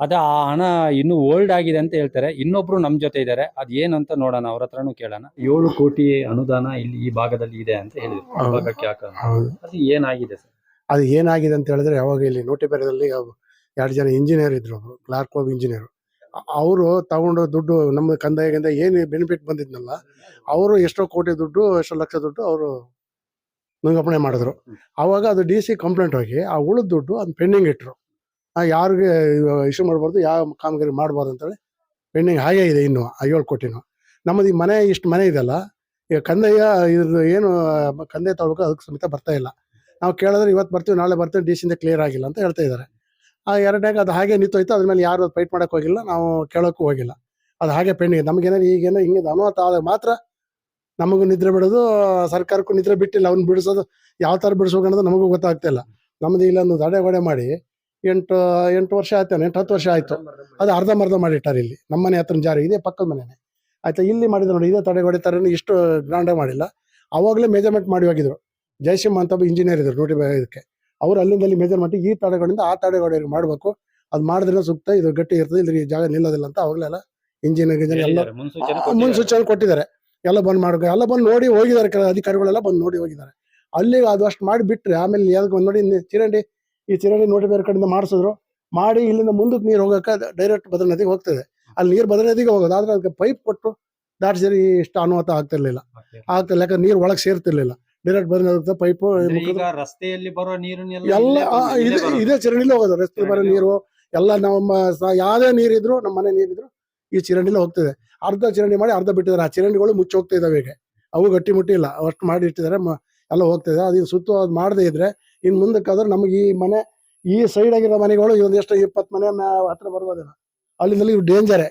ಅದ ಆ ಹಣ ಇನ್ನು ಓಲ್ಡ್ ಆಗಿದೆ ಅಂತ ಹೇಳ್ತಾರೆ. ಇನ್ನೊಬ್ರು ನಮ್ ಜೊತೆ ಇದ್ದಾರೆ ಅದ್ ಏನಂತ ನೋಡೋಣ ಅವ್ರ ಹತ್ರನು ಕೇಳೋಣ. ಏಳು ಕೋಟಿ ಅನುದಾನ ಇಲ್ಲಿ ಈ ಭಾಗದಲ್ಲಿ ಇದೆ ಅಂತ ಹೇಳಿದ್ರು. ಭಾಗಕ್ಕೆ ಹಾಕೋಣ. ಅದು ಏನಾಗಿದೆ ಸರ್? ಅದು ಏನಾಗಿದೆ ಅಂತ ಹೇಳಿದ್ರೆ ಯಾವಾಗ ಇಲ್ಲಿ ನೋಟಿಫೈದಲ್ಲಿ ಎರಡು ಜನ ಇಂಜಿನಿಯರ್ ಇದ್ರು ಅವರು ಕ್ಲಾರ್ಕ್ ಹೋಗಿ ಇಂಜಿನಿಯರ್ ಅವರು ತಗೊಂಡು ದುಡ್ಡು ನಮ್ಮ ಕಂದಾಯದಿಂದ ಏನು ಬೆನಿಫಿಟ್ ಬಂದಿದ್ನಲ್ಲ, ಅವರು ಎಷ್ಟೋ ಕೋಟಿ ದುಡ್ಡು, ಎಷ್ಟೋ ಲಕ್ಷ ದುಡ್ಡು ಅವರು ನುಂಗಪಣೆ ಮಾಡಿದ್ರು. ಆವಾಗ ಅದು ಡಿ ಸಿ ಕಂಪ್ಲೇಂಟ್ ಹೋಗಿ, ಆ ಉಳಿದ ದುಡ್ಡು ಅದು ಪೆಂಡಿಂಗ್ ಇಟ್ಟರು ಯಾರಿಗೆ ಇಶ್ಯೂ ಮಾಡಬಾರ್ದು, ಯಾವ ಕಾಮಗಾರಿ ಮಾಡಬಾರ್ದು ಅಂತೇಳಿ ಪೆಂಡಿಂಗ್ ಹಾಗೆ ಇದೆ ಇನ್ನು ಏಳು ಕೋಟಿನೂ. ನಮ್ಮದು ಈ ಮನೆ ಇಷ್ಟು ಮನೆ ಇದೆಲ್ಲ ಈಗ ಕಂದಾಯ ಇದ್ರದ್ದು ಏನು ಕಂದಾಯ ತಗೊಳ್ಬೇಕು ಅದಕ್ಕೆ ಸಮೇತ ಬರ್ತಾ ಇಲ್ಲ. ನಾವು ಕೇಳಿದ್ರೆ ಇವತ್ತು ಬರ್ತೀವಿ, ನಾಳೆ ಬರ್ತೀವಿ ಡಿ ಸಿಂದ ಕ್ಲಿಯರ್ ಆಗಿಲ್ಲ ಅಂತ ಹೇಳ್ತಾ ಇದ್ದಾರೆ. ಆ ಎರಡನೇಗೆ ಅದು ಹಾಗೆ ನಿಂತೋಯ್ತು, ಅದ್ರ ಮೇಲೆ ಯಾರು ಫೈಟ್ ಮಾಡೋಕೆ ಹೋಗಿಲ್ಲ, ನಾವು ಕೇಳೋಕ್ಕೂ ಹೋಗಿಲ್ಲ. ಅದು ಹಾಗೆ ಪೆಂಡಿಂಗ್ ನಮಗೇನಾದ್ರು ಈಗೇನೋ ಹಿಂಗೆ ಅನುಮತ ಆದಾಗ ಮಾತ್ರ ನಮಗೂ ನಿದ್ರೆ ಬಿಡೋದು, ಸರ್ಕಾರಕ್ಕೂ ನಿದ್ರೆ ಬಿಟ್ಟಿಲ್ಲ, ಅವ್ನು ಬಿಡಿಸೋದು, ಯಾವ ಥರ ಬಿಡಿಸ್ಬೇಕು ಅನ್ನೋದು ನಮಗೂ ಗೊತ್ತಾಗ್ತಾ ಇಲ್ಲ. ನಮ್ದು ಇಲ್ಲೊಂದು ದಡೆಗೊಡೆ ಮಾಡಿ ಎಂಟು ಎಂಟು ವರ್ಷ ಆಯ್ತು ಎಂಟು ಹತ್ತು ವರ್ಷ ಆಯ್ತು. ಅದು ಅರ್ಧಂಬರ್ಧ ಮಾಡಿಟ್ಟಾರೆ ಇಲ್ಲಿ. ನಮ್ಮ ಮನೆ ಹತ್ರ ಜಾರಿ ಇದೆ, ಪಕ್ಕದ ಮನೆನೇ. ಆಯ್ತಾ, ಇಲ್ಲಿ ಮಾಡಿದ್ರು ನೋಡಿ, ಇದೇ ತಡೆಗೋಡೆ ಥರನೇ ಇಷ್ಟು ಗ್ರಾಂಡೇ ಮಾಡಿಲ್ಲ. ಅವಾಗಲೇ ಮೆಜರ್ಮೆಂಟ್ ಮಾಡಿ ಹೋಗಿದ್ರು. ಜಯಸಿಂಹ ಅಂತ ಇಂಜಿನಿಯರ್ ಇದ್ರು ನೋಡಿ ಇದಕ್ಕೆ. ಅವ್ರು ಅಲ್ಲಿಂದ ಅಲ್ಲಿ ಮಾಡಿ ಈ ತಡೆಗಳಿಂದ ಆ ತಡೆಗಳಿಗೆ ಮಾಡಬೇಕು. ಅದು ಮಾಡಿದ್ರೆ ಸೂಕ್ತ ಇದು ಗಟ್ಟಿ ಇರ್ತದೆ ಇಲ್ಲಿ ಜಾಗ ನಿಲ್ಲೋದಿಲ್ಲ ಅಂತ ಅವಾಗಲೆಲ್ಲ ಇಂಜಿನಿಯರ್ ಇಂಜಿನಿಯರ್ ಎಲ್ಲ ಮುನ್ಸೂಚನೆ ಕೊಟ್ಟಿದ್ದಾರೆ. ಎಲ್ಲ ಬಂದ್ ಮಾಡ್ಬೇಕು ಎಲ್ಲ ಬಂದು ನೋಡಿ ಹೋಗಿದ್ದಾರೆ ಕೆಲ ಅಧಿಕಾರಿಗಳೆಲ್ಲ ಬಂದು ನೋಡಿ ಹೋಗಿದ್ದಾರೆ. ಅಲ್ಲಿಗೆ ಅದು ಅಷ್ಟು ಮಾಡಿ ಬಿಟ್ರೆ ಆಮೇಲೆ ಯಾವ್ದಕ್ಕೆ ನೋಡಿ ಚಿರಂಡಿ ಈ ಚಿರಂಡಿ ನೋಡಿ ಬೇರೆ ಕಡೆಯಿಂದ ಮಾಡಿಸಿದ್ರು. ಮಾಡಿ ಇಲ್ಲಿಂದ ಮುಂದಕ್ಕೆ ನೀರು ಹೋಗಕ್ಕೆ ಡೈರೆಕ್ಟ್ ಭದ್ರ ನದಿಗೆ ಹೋಗ್ತದೆ. ಅಲ್ಲಿ ನೀರು ಭದ್ರ ನದಿಗೆ ಹೋಗೋದು ಆದ್ರೆ ಅದಕ್ಕೆ ಪೈಪ್ ಕೊಟ್ಟು ದಾಟಿಸಿದ್ರೆ ಇಷ್ಟು ಅನುಮತ ಆಗ್ತಿರ್ಲಿಲ್ಲ. ಆಗ್ತಿಲ್ಲ ಯಾಕಂದ್ರೆ ನೀರು ಒಳಗೆ ಸೇರ್ತಿರ್ಲಿಲ್ಲ. ಡೈರೆಕ್ಟ್ ಬರೀ ನದಿ ಪೈಪು ಈಗ ರಸ್ತೆಯಲ್ಲಿ ಬರೋ ನೀರನ್ನೆಲ್ಲ ಎಲ್ಲ ಆ, ಇದೇ. ಇದೇ ಚರಂಡಿಲೇ ಹೋಗೋದು ರಸ್ತೆ ಬರೋ ನೀರು ಎಲ್ಲ ನಮ್ಮ ಸ- ಯಾವ್ದೇ ನೀರಿದ್ರು ನಮ್ಮ ಮನೆ ನೀರಿದ್ರು ಈ ಚರಂಡಿಲೇ ಹೋಗ್ತಿದೆ. ಅರ್ಧ ಚರಂಡಿ ಮಾಡಿ ಅರ್ಧ ಬಿಟ್ಟಿದ್ದಾರೆ. ಆ ಚರಂಡಿಗಳು ಮುಚ್ಚಿ ಹೋಗ್ತಾ ಇದಾವೆ ಈಗ. ಅವು ಗಟ್ಟಿ ಮುಟ್ಟಿ ಇಲ್ಲ. ಅಷ್ಟು ಮಾಡಿ ಇಟ್ಟಿದ್ದಾರೆ ಮ- ಎಲ್ಲ ಹೋಗ್ತಿದೆ. ಅದು ಸುತ್ತು ಅದು ಮಾಡದೇ ಇದ್ರೆ ಇನ್ ಮುಂದಕ್ಕಾದ್ರೆ ನಮಗೆ ಈ ಮನೆ ಈ ಸೈಡ್ ಆಗಿರೋ ಮನೆಗಳು ಇವ್ ಎಷ್ಟು ಇಪ್ಪತ್ತು ಮನೆ ಮ್ಯಾ- ಹತ್ರ ಬರ್ಬೋದಿಲ್ಲ ಅಲ್ಲಿಂದಲ್ಲಿ ಇವು ಡೇಂಜರೇ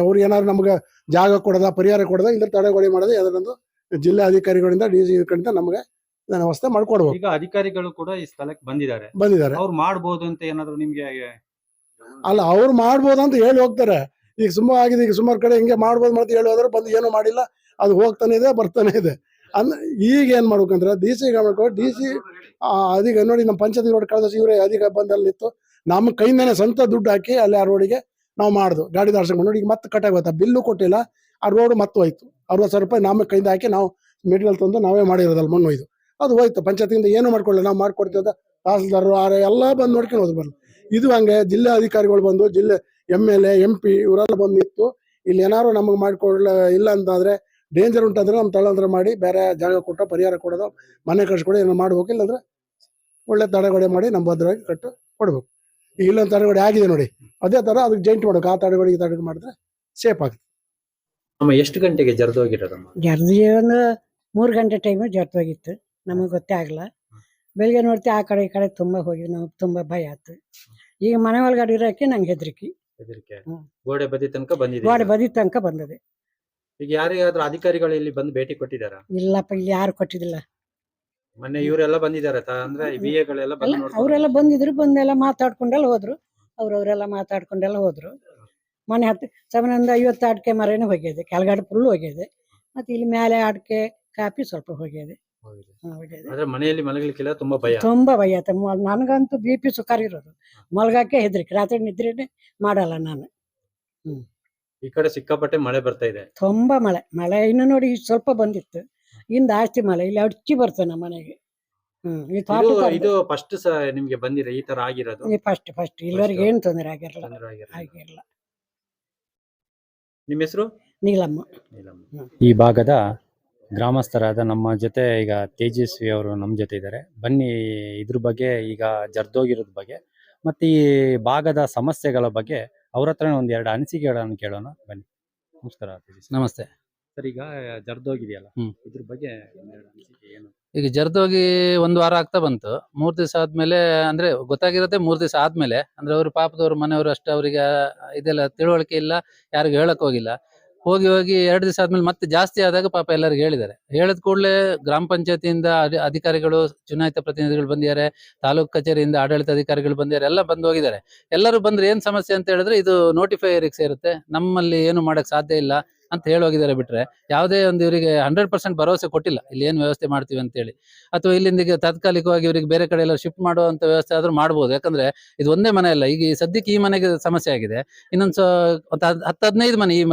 ಅವ್ರು ಏನಾದ್ರು ನಮ್ಗೆ ಜಾಗ ಕೊಡದ ಪರಿಹಾರ ಕೊಡದ ಇಲ್ಲ ತಡೆಗೋಡೆ ಮಾಡೋದು ಅದನ್ನೊಂದು ಜಿಲ್ಲಾ ಅಧಿಕಾರಿಗಳಿಂದ ಡಿ ಸಿ ಕಡೆಯಿಂದ ನಮಗೆ ಇದನ್ನ ವ್ಯವಸ್ಥೆ ಮಾಡ್ಕೊಡ್ಬೇಕು. ಈಗ ಅಧಿಕಾರಿಗಳು ಕೂಡ ಈ ಸ್ಥಳಕ್ಕೆ ಬಂದಿದ್ದಾರೆ. ಬಂದಿದ್ದಾರೆ. ಅವ್ರು ಮಾಡ್ಬೋದು ಅಂತ ಏನಾದ್ರು ನಿಮ್ಗೆ ಅಲ್ಲ ಅವ್ರು ಮಾಡ್ಬೋದು ಅಂತ ಹೇಳಿ ಹೋಗ್ತಾರೆ. ಈಗ ಸುಮ್ಮ ಆಗಿದೆ ಈಗ ಸುಮಾರು ಕಡೆ ಹಿಂಗೆ ಮಾಡ್ಬೋದು ಅಂತ ಹೇಳಿ ಹೋದ್ರೆ ಬಂದು ಏನು ಮಾಡಿಲ್ಲ. ಅದು ಹೋಗ್ತಾನೆ ಇದೆ ಬರ್ತಾನೆ ಇದೆ. ಅಂದ್ರೆ ಈಗ ಏನ್ ಮಾಡ್ಬೇಕಂದ್ರೆ ಡಿ ಸಿ ಗಮನಕ್ಕೆ ಡಿ ಸಿ ಅದೀಗ ನೋಡಿ ನಮ್ಮ ಪಂಚಾಯತ್ ರೋಡ್ ಕಳೆದ ಇವರೇ ಅಧಿಕ ಬಂದಲ್ಲಿತ್ತು. ನಮ್ಮ ಕೈಯಿಂದಾನೆ ಸ್ವಂತ ದುಡ್ಡು ಹಾಕಿ ಅಲ್ಲಿ ಆ ರೋಡಿಗೆ ನಾವು ಮಾಡ್ದು. ಗಾಡಿ ದಾಡ್ಸ್ಕೊಂಡು ನೋಡಿ ಈಗ ಮತ್ತೆ ಕಟ್ಟಾಗ ಬಿಲ್ಲು ಕೊಟ್ಟಿಲ್ಲ ಆ ರೋಡ್ ಮತ್ತೆ ಹೋಯ್ತು. ಅರವತ್ತು ಸಾವಿರ ರೂಪಾಯಿ ನಮ್ಮ ಕೈಯಿಂದ ಹಾಕಿ ನಾವು ಮೆಟೀರಿಯಲ್ ತಂದು ನಾವೇ ಮಾಡಿರೋದಲ್ಲ ಮಣ್ಣು ಇದು. ಅದು ಹೋಯ್ತು. ಪಂಚಾಯತಿಯಿಂದ ಏನು ಮಾಡ್ಕೊಳ್ಳಿ ನಾವು ಮಾಡ್ಕೊಡ್ತೀವಿ ಅಂತ ತಹಸೀಲ್ದಾರರು, ಆರ ಎಲ್ಲ ಬಂದು ನೋಡ್ಕೊಂಡು ಹೋದ್ರು ಬರಲಿ ಇದು ಹಂಗೆ ಜಿಲ್ಲಾ ಅಧಿಕಾರಿಗಳು ಬಂದು ಜಿಲ್ಲೆ M L A M P ಇವರೆಲ್ಲ ಬಂದು ನಿಂತು ಇಲ್ಲಿ ಏನಾದ್ರು ನಮಗೆ ಮಾಡಿಕೊಡ್ಲ ಇಲ್ಲ ಅಂತಂದ್ರೆ ಡೇಂಜರ್ ಉಂಟಂದ್ರೆ ನಮ್ಮ ತಳಂದ್ರ ಮಾಡಿ ಬೇರೆ ಜಾಗ ಕೊಟ್ಟು ಪರಿಹಾರ ಕೊಡೋದು ಮನೆ ಕಟ್ಸ್ಕೊಡಿ ಏನೋ ಮಾಡ್ಬೇಕು ಇಲ್ಲಾಂದ್ರೆ ಒಳ್ಳೆ ತಡೆಗೋಡೆ ಮಾಡಿ ನಮ್ಮ ಭದ್ರವಾಗಿ ಕಟ್ಟು ಕೊಡ್ಬೇಕು. ಈಗ ಇಲ್ಲೊಂದು ತಡೆಗೋಡೆ ಆಗಿದೆ ನೋಡಿ. ಅದೇ ತರ ಅದಕ್ಕೆ ಜಾಯಿಂಟ್ ಮಾಡ್ಬೇಕು. ಆ ತಡೆಗೋಡೆ ಈ ಮಾಡಿದ್ರೆ ಸೇಫ್ ಆಗುತ್ತೆ. ಅಮ್ಮ ಎಷ್ಟು ಗಂಟೆಗೆ ಜರ್ದೋಗಿರೋದಮ್ಮ? ಜರ್ದು ಒಂದು ಮೂರು ಗಂಟೆ ಟೈಮ್ ಜರ್ತೋಗಿತ್ತು ನಮಗೆ ಗೊತ್ತೇ ಆಗಲ್ಲ ಬೆಳಿಗ್ಗೆ ನೋಡ್ತೀವಿ ಆ ಕಡೆ ಈ ಕಡೆ ತುಂಬ ಹೋಗಿ ನಮಗೆ ತುಂಬ ಭಯ ಆಯ್ತು. ಈಗ ಮನೆ ಒಳಗಡೆ ಇರೋಕ್ಕೆ ನಂಗೆ ಹೆದರಿಕೆ. ಹೆದರಿಕೆ. ಹ್ಮ್. ಗೋಡೆ ಬದಿ ತನಕ ಬಂದಿದೆ ಗೋಡೆ ಈಗ. ಬದಿ ತನಕ ಬಂದದೆ. ಈಗ ಯಾರಿಗಾದ್ರೂ ಅಧಿಕಾರಿಗಳು ಇಲ್ಲಿ ಬಂದು ಭೇಟಿ ಕೊಟ್ಟಿದಾರ ಇಲ್ಲಪ್ಪ ಇಲ್ಲಿ ಯಾರು ಕೊಟ್ಟಿದ್ದಿಲ್ಲ. ಮೊನ್ನೆ ಇವರೆಲ್ಲ ಬಂದಿದಾರ ತ- ಅಂದ್ರೆ ಅಲ್ಲ ಬಂದು ಅವರೆಲ್ಲ ಬಂದಿದ್ರು ಬಂದೆಲ್ಲ ಮಾತಾಡ್ಕೊಂಡೆಲ್ಲ ಹೋದ್ರು. ಅವ್ರವರೆಲ್ಲ ಮಾತಾಡ್ಕೊಂಡೆಲ್ಲ ಹೋದ್ರು. ಮನೆ ಹತ್ತು ಸಮಾನ ಒಂದು ಐವತ್ತು ಅಡಿಕೆ ಮರನೇ ಹೋಗಿದೆ ಕೆಳಗಡೆ ಫುಲ್ ಹೋಗಿದೆ ಮತ್ತೆ ಇಲ್ಲಿ ಮೇಲೆ ಅಡಿಕೆ ಕಾಪಿ ಸ್ವಲ್ಪ ಹೋಗಿದೆ ಆದ್ರೆ ಮನೆಯಲ್ಲಿ ಮಲಗಲಿಕ್ಕೆಲ್ಲ ತುಂಬಾ ಭಯ. ತುಂಬಾ ಭಯ ಆಯ್ತು. ನನಗಂತೂ ಬಿ ಪಿ ಸುಖಾರ್ ಇರೋದು. ಮಲಗಕ್ಕೆ ಹೆದ್ರಿಕೆ ರಾತ್ರಿ ನಿದ್ರೆ ಮಾಡಲ್ಲ ನಾನು. ಈ ಕಡೆ ಸಿಕ್ಕಾಪಟ್ಟೆ ಮಳೆ ಬರ್ತಾ ಇದೆ. ತುಂಬಾ ಮಳೆ. ಮಳೆ ಇನ್ನು ನೋಡಿ ಇಷ್ಟ್ ಸ್ವಲ್ಪ ಬಂದಿತ್ತು. ಇಂದ ಆಸ್ತಿ ಮಳೆ ಇಲ್ಲಿ ಅಡ್ಚಿ ಬರ್ತದೆ ನಮ್ಮ ಮನೆಗೆ. ಹ್ಮ್ ಈ ಇದು ಇದು ಫಸ್ಟ್ ನಿಮ್ಗೆ ಬಂದಿದೆ ಈ ತರ ಆಗಿರೋದು. ಫಸ್ಟ್ ಫಸ್ಟ್ ಇಲ್ಲಿವರೆಗೆ ಏನ್ ತೊಂದರೆ ಆಗಿರಲ್ಲ. ಆಗಿರಲ್ಲ. ನಿಮ್ಮ ಹೆಸರು? ನೀಲಮ್ಮ. ಈ ಭಾಗದ ಗ್ರಾಮಸ್ಥರಾದ ನಮ್ಮ ಜೊತೆ ಈಗ ತೇಜಸ್ವಿ ಅವರು ನಮ್ಮ ಜೊತೆ ಇದ್ದಾರೆ. ಬನ್ನಿ ಇದ್ರ ಬಗ್ಗೆ ಈಗ ಜರ್ದೋಗಿರೋದ್ ಬಗ್ಗೆ ಮತ್ತೆ ಈ ಭಾಗದ ಸಮಸ್ಯೆಗಳ ಬಗ್ಗೆ ಅವ್ರ ಹತ್ರ ಒಂದ್ ಎರಡು ಅನಿಸಿಕೆಗಳನ್ನು ಕೇಳೋಣ. ಬನ್ನಿ. ನಮಸ್ಕಾರ ತೇಜಸ್ವಿ. ನಮಸ್ತೆ. ಸರ್ ಈಗ ಜರ್ದೋಗಿದೆಯಲ್ಲ? ಹ್ಮ್. ಇದ್ರ ಬಗ್ಗೆ ಒಂದೆರಡು ಅನಿಸಿಕೆ ಏನು? ಈಗ ಜರ್ದೋಗಿ ಒಂದ್ ವಾರ ಆಗ್ತಾ ಬಂತು. ಮೂರ್ ದಿವಸ ಆದ್ಮೇಲೆ ಅಂದ್ರೆ ಗೊತ್ತಾಗಿರೋದೇ ಮೂರ್ ದಿವಸ ಆದ್ಮೇಲೆ ಅಂದ್ರೆ ಅವ್ರ ಪಾಪದವ್ರ ಮನೆಯವರು ಅಷ್ಟೇ ಅವರಿಗೆ ಇದೆಲ್ಲ ತಿಳುವಳಿಕೆ ಇಲ್ಲ ಯಾರಿಗೂ ಹೇಳಕ್ ಹೋಗಿಲ್ಲ. ಹೋಗಿ ಹೋಗಿ ಎರಡು ದಿವಸ ಆದ್ಮೇಲೆ ಮತ್ತೆ ಜಾಸ್ತಿ ಆದಾಗ ಪಾಪ ಎಲ್ಲರಿಗೂ ಹೇಳಿದ್ದಾರೆ. ಹೇಳಿದ ಕೂಡಲೇ ಗ್ರಾಮ ಪಂಚಾಯತಿಯಿಂದ ಅಧಿಕಾರಿಗಳು ಚುನಾಯಿತ ಪ್ರತಿನಿಧಿಗಳು ಬಂದಿದ್ದಾರೆ ತಾಲೂಕ್ ಕಚೇರಿಯಿಂದ ಆಡಳಿತ ಅಧಿಕಾರಿಗಳು ಬಂದಿದ್ದಾರೆ ಎಲ್ಲ ಬಂದು ಹೋಗಿದ್ದಾರೆ. ಎಲ್ಲರೂ ಬಂದ್ರೆ ಏನ್ ಸಮಸ್ಯೆ ಅಂತ ಹೇಳಿದ್ರೆ ಇದು ನೋಟಿಫೈಯರಿಗೆ ಸೇರುತ್ತೆ ನಮ್ಮಲ್ಲಿ ಏನು ಮಾಡಕ್ ಸಾಧ್ಯ ಇಲ್ಲ. ಅಂತ ಹೇಳಿ ಹೋಗಿದ್ದಾರೆ ಬಿಟ್ರೆ ಯಾವುದೇ ಒಂದು ಇವರಿಗೆ ಹಂಡ್ರೆಡ್ ಪರ್ಸೆಂಟ್ ಭರವಸೆ ಕೊಟ್ಟಿಲ್ಲ. ಇಲ್ಲಿ ಏನು ವ್ಯವಸ್ಥೆ ಮಾಡ್ತೀವಿ ಅಂತ ಹೇಳಿ ಅಥವಾ ಇಲ್ಲಿಂದಿಗೆ ತಾತ್ಕಾಲಿಕವಾಗಿ ಇವರಿಗೆ ಬೇರೆ ಕಡೆ ಎಲ್ಲ ಶಿಫ್ಟ್ ಮಾಡುವಂಥ ವ್ಯವಸ್ಥೆ ಆದ್ರೂ ಮಾಡ್ಬೋದು. ಯಾಕಂದ್ರೆ ಇದು ಒಂದೇ ಮನೆ ಅಲ್ಲ. ಈಗ ಸದ್ಯಕ್ಕೆ ಈ ಮನೆಗೆ ಸಮಸ್ಯೆ ಆಗಿದೆ. ಇನ್ನೊಂದು ಹತ್ತು ಹದಿನೈದು ಮನೆ ಈ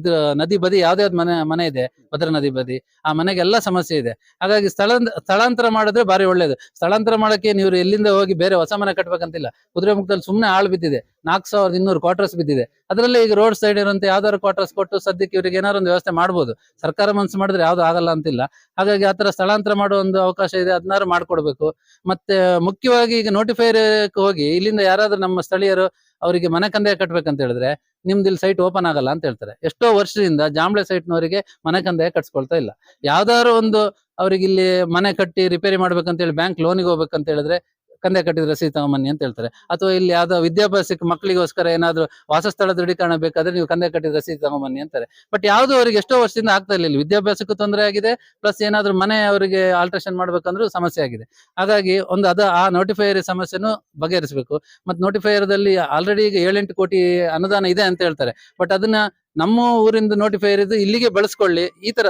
ಇದು ನದಿ ಬದಿ ಯಾವುದೇ ಮನೆ ಮನೆ ಇದೆ? ಭದ್ರಾ ನದಿ ಬದಿ. ಆ ಮನೆಗೆಲ್ಲ ಸಮಸ್ಯೆ ಇದೆ. ಹಾಗಾಗಿ ಸ್ಥಳ ಸ್ಥಳಾಂತರ ಮಾಡಿದ್ರೆ ಬಾರಿ ಒಳ್ಳೇದು. ಸ್ಥಳಾಂತರ ಮಾಡೋಕ್ಕೆ ನೀವು ಎಲ್ಲಿಂದ ಹೋಗಿ ಬೇರೆ ಹೊಸ ಮನೆ ಕಟ್ಬೇಕಂತಿಲ್ಲ. ಕುದುರೆಮುಖದಲ್ಲಿ ಸುಮ್ಮನೆ ಆಳು ಬಿದ್ದಿದೆ. ನಾಲ್ಕು ಸಾವಿರದ ಇನ್ನೂರು ಕ್ವಾರ್ಟರ್ಸ್ ಬಿದ್ದಿದೆ. ಅದರಲ್ಲಿ ಈಗ ರೋಡ್ ಸೈಡ್ ಇರುವಂತ ಯಾವ್ದಾದ್ರು ಕ್ವಾರ್ಟರ್ಸ್ ಕೊಟ್ಟು ಸದ್ಯಕ್ಕೆ ಇವರಿಗೆ ಏನಾದ್ರು ಒಂದು ವ್ಯವಸ್ಥೆ ಮಾಡ್ಬೋದು. ಸರ್ಕಾರ ಮನಸ್ಸು ಮಾಡಿದ್ರೆ ಯಾವ್ದು ಆಗಲ್ಲ ಅಂತಿಲ್ಲ. ಹಾಗಾಗಿ ಆತರ ಸ್ಥಳಾಂತರ ಮಾಡುವ ಒಂದು ಅವಕಾಶ ಇದೆ ಅದನ್ನಾರು ಮಾಡ್ಕೊಡ್ಬೇಕು. ಮತ್ತೆ ಮುಖ್ಯವಾಗಿ ಈಗ ನೋಟಿಫೈರ್ ಹೋಗಿ ಇಲ್ಲಿಂದ ಯಾರಾದ್ರೂ ನಮ್ಮ ಸ್ಥಳೀಯರು ಅವರಿಗೆ ಮನೆ ಕಂದಾಯ ಕಟ್ಬೇಕಂತ ಹೇಳಿದ್ರೆ ನಿಮ್ದು ಇಲ್ಲಿ ಸೈಟ್ ಓಪನ್ ಆಗಲ್ಲ ಅಂತ ಹೇಳ್ತಾರೆ. ಎಷ್ಟೋ ವರ್ಷದಿಂದ ಜಾಂಬಳೆ ಸೈಟ್ನವರಿಗೆ ಮನೆ ಕಂದಾಯ ಕಟ್ಸ್ಕೊಳ್ತಾ ಇಲ್ಲ. ಯಾವ್ದಾದ್ರು ಒಂದು ಅವ್ರಿಗೆ ಇಲ್ಲಿ ಮನೆ ಕಟ್ಟಿ ರಿಪೇರಿ ಮಾಡ್ಬೇಕಂತ ಹೇಳಿ ಬ್ಯಾಂಕ್ ಲೋನಿಗೆ ಹೋಗ್ಬೇಕಂತ ಹೇಳಿದ್ರೆ ಕಂದಾಯ ಕಟ್ಟಿದ ರಸೀದಿ ತಗೊಂಬನ್ನಿ ಅಂತ ಹೇಳ್ತಾರೆ. ಅಥವಾ ಇಲ್ಲಿ ಯಾವ್ದೋ ವಿದ್ಯಾಭ್ಯಾಸಕ್ಕೆ ಮಕ್ಕಳಿಗೋಸ್ಕರ ಏನಾದ್ರು ವಾಸಸ್ಥಳ ದೃಢೀಕರಣ ಬೇಕಾದ್ರೆ ನೀವು ಕಂದೆ ಕಟ್ಟಿದ ರಸೀದಿ ತಗೊಂಬನ್ನಿ ಅಂತಾರೆ. ಬಟ್ ಯಾವ್ದು ಅವರಿಗೆ ಎಷ್ಟೋ ವರ್ಷದಿಂದ ಆಗ್ತಾ ಇರಲಿಲ್ಲ ವಿದ್ಯಾಭ್ಯಾಸಕ್ಕೂ ತೊಂದರೆ ಆಗಿದೆ ಪ್ಲಸ್ ಏನಾದ್ರು ಮನೆ ಅವರಿಗೆ ಆಲ್ಟ್ರೇಷನ್ ಮಾಡ್ಬೇಕಂದ್ರೂ ಸಮಸ್ಯೆ ಆಗಿದೆ. ಹಾಗಾಗಿ ಒಂದು ಅದ ಆ ನೋಟಿಫೈಯರ್ ಸಮಸ್ಯೆನೂ ಬಗೆಹರಿಸಬೇಕು. ಮತ್ತೆ ನೋಟಿಫೈಯರ್ ದಲ್ಲಿ ಆಲ್ರೆಡಿ ಈಗ ಏಳೆಂಟು ಕೋಟಿ ಅನುದಾನ ಇದೆ ಅಂತ ಹೇಳ್ತಾರೆ. ಬಟ್ ಅದನ್ನ ನಮ್ಮ ಊರಿಂದ ನೋಟಿಫೈ ಇರೋದು ಇಲ್ಲಿಗೆ ಬಳಸ್ಕೊಳ್ಳಿ. ಈ ತರ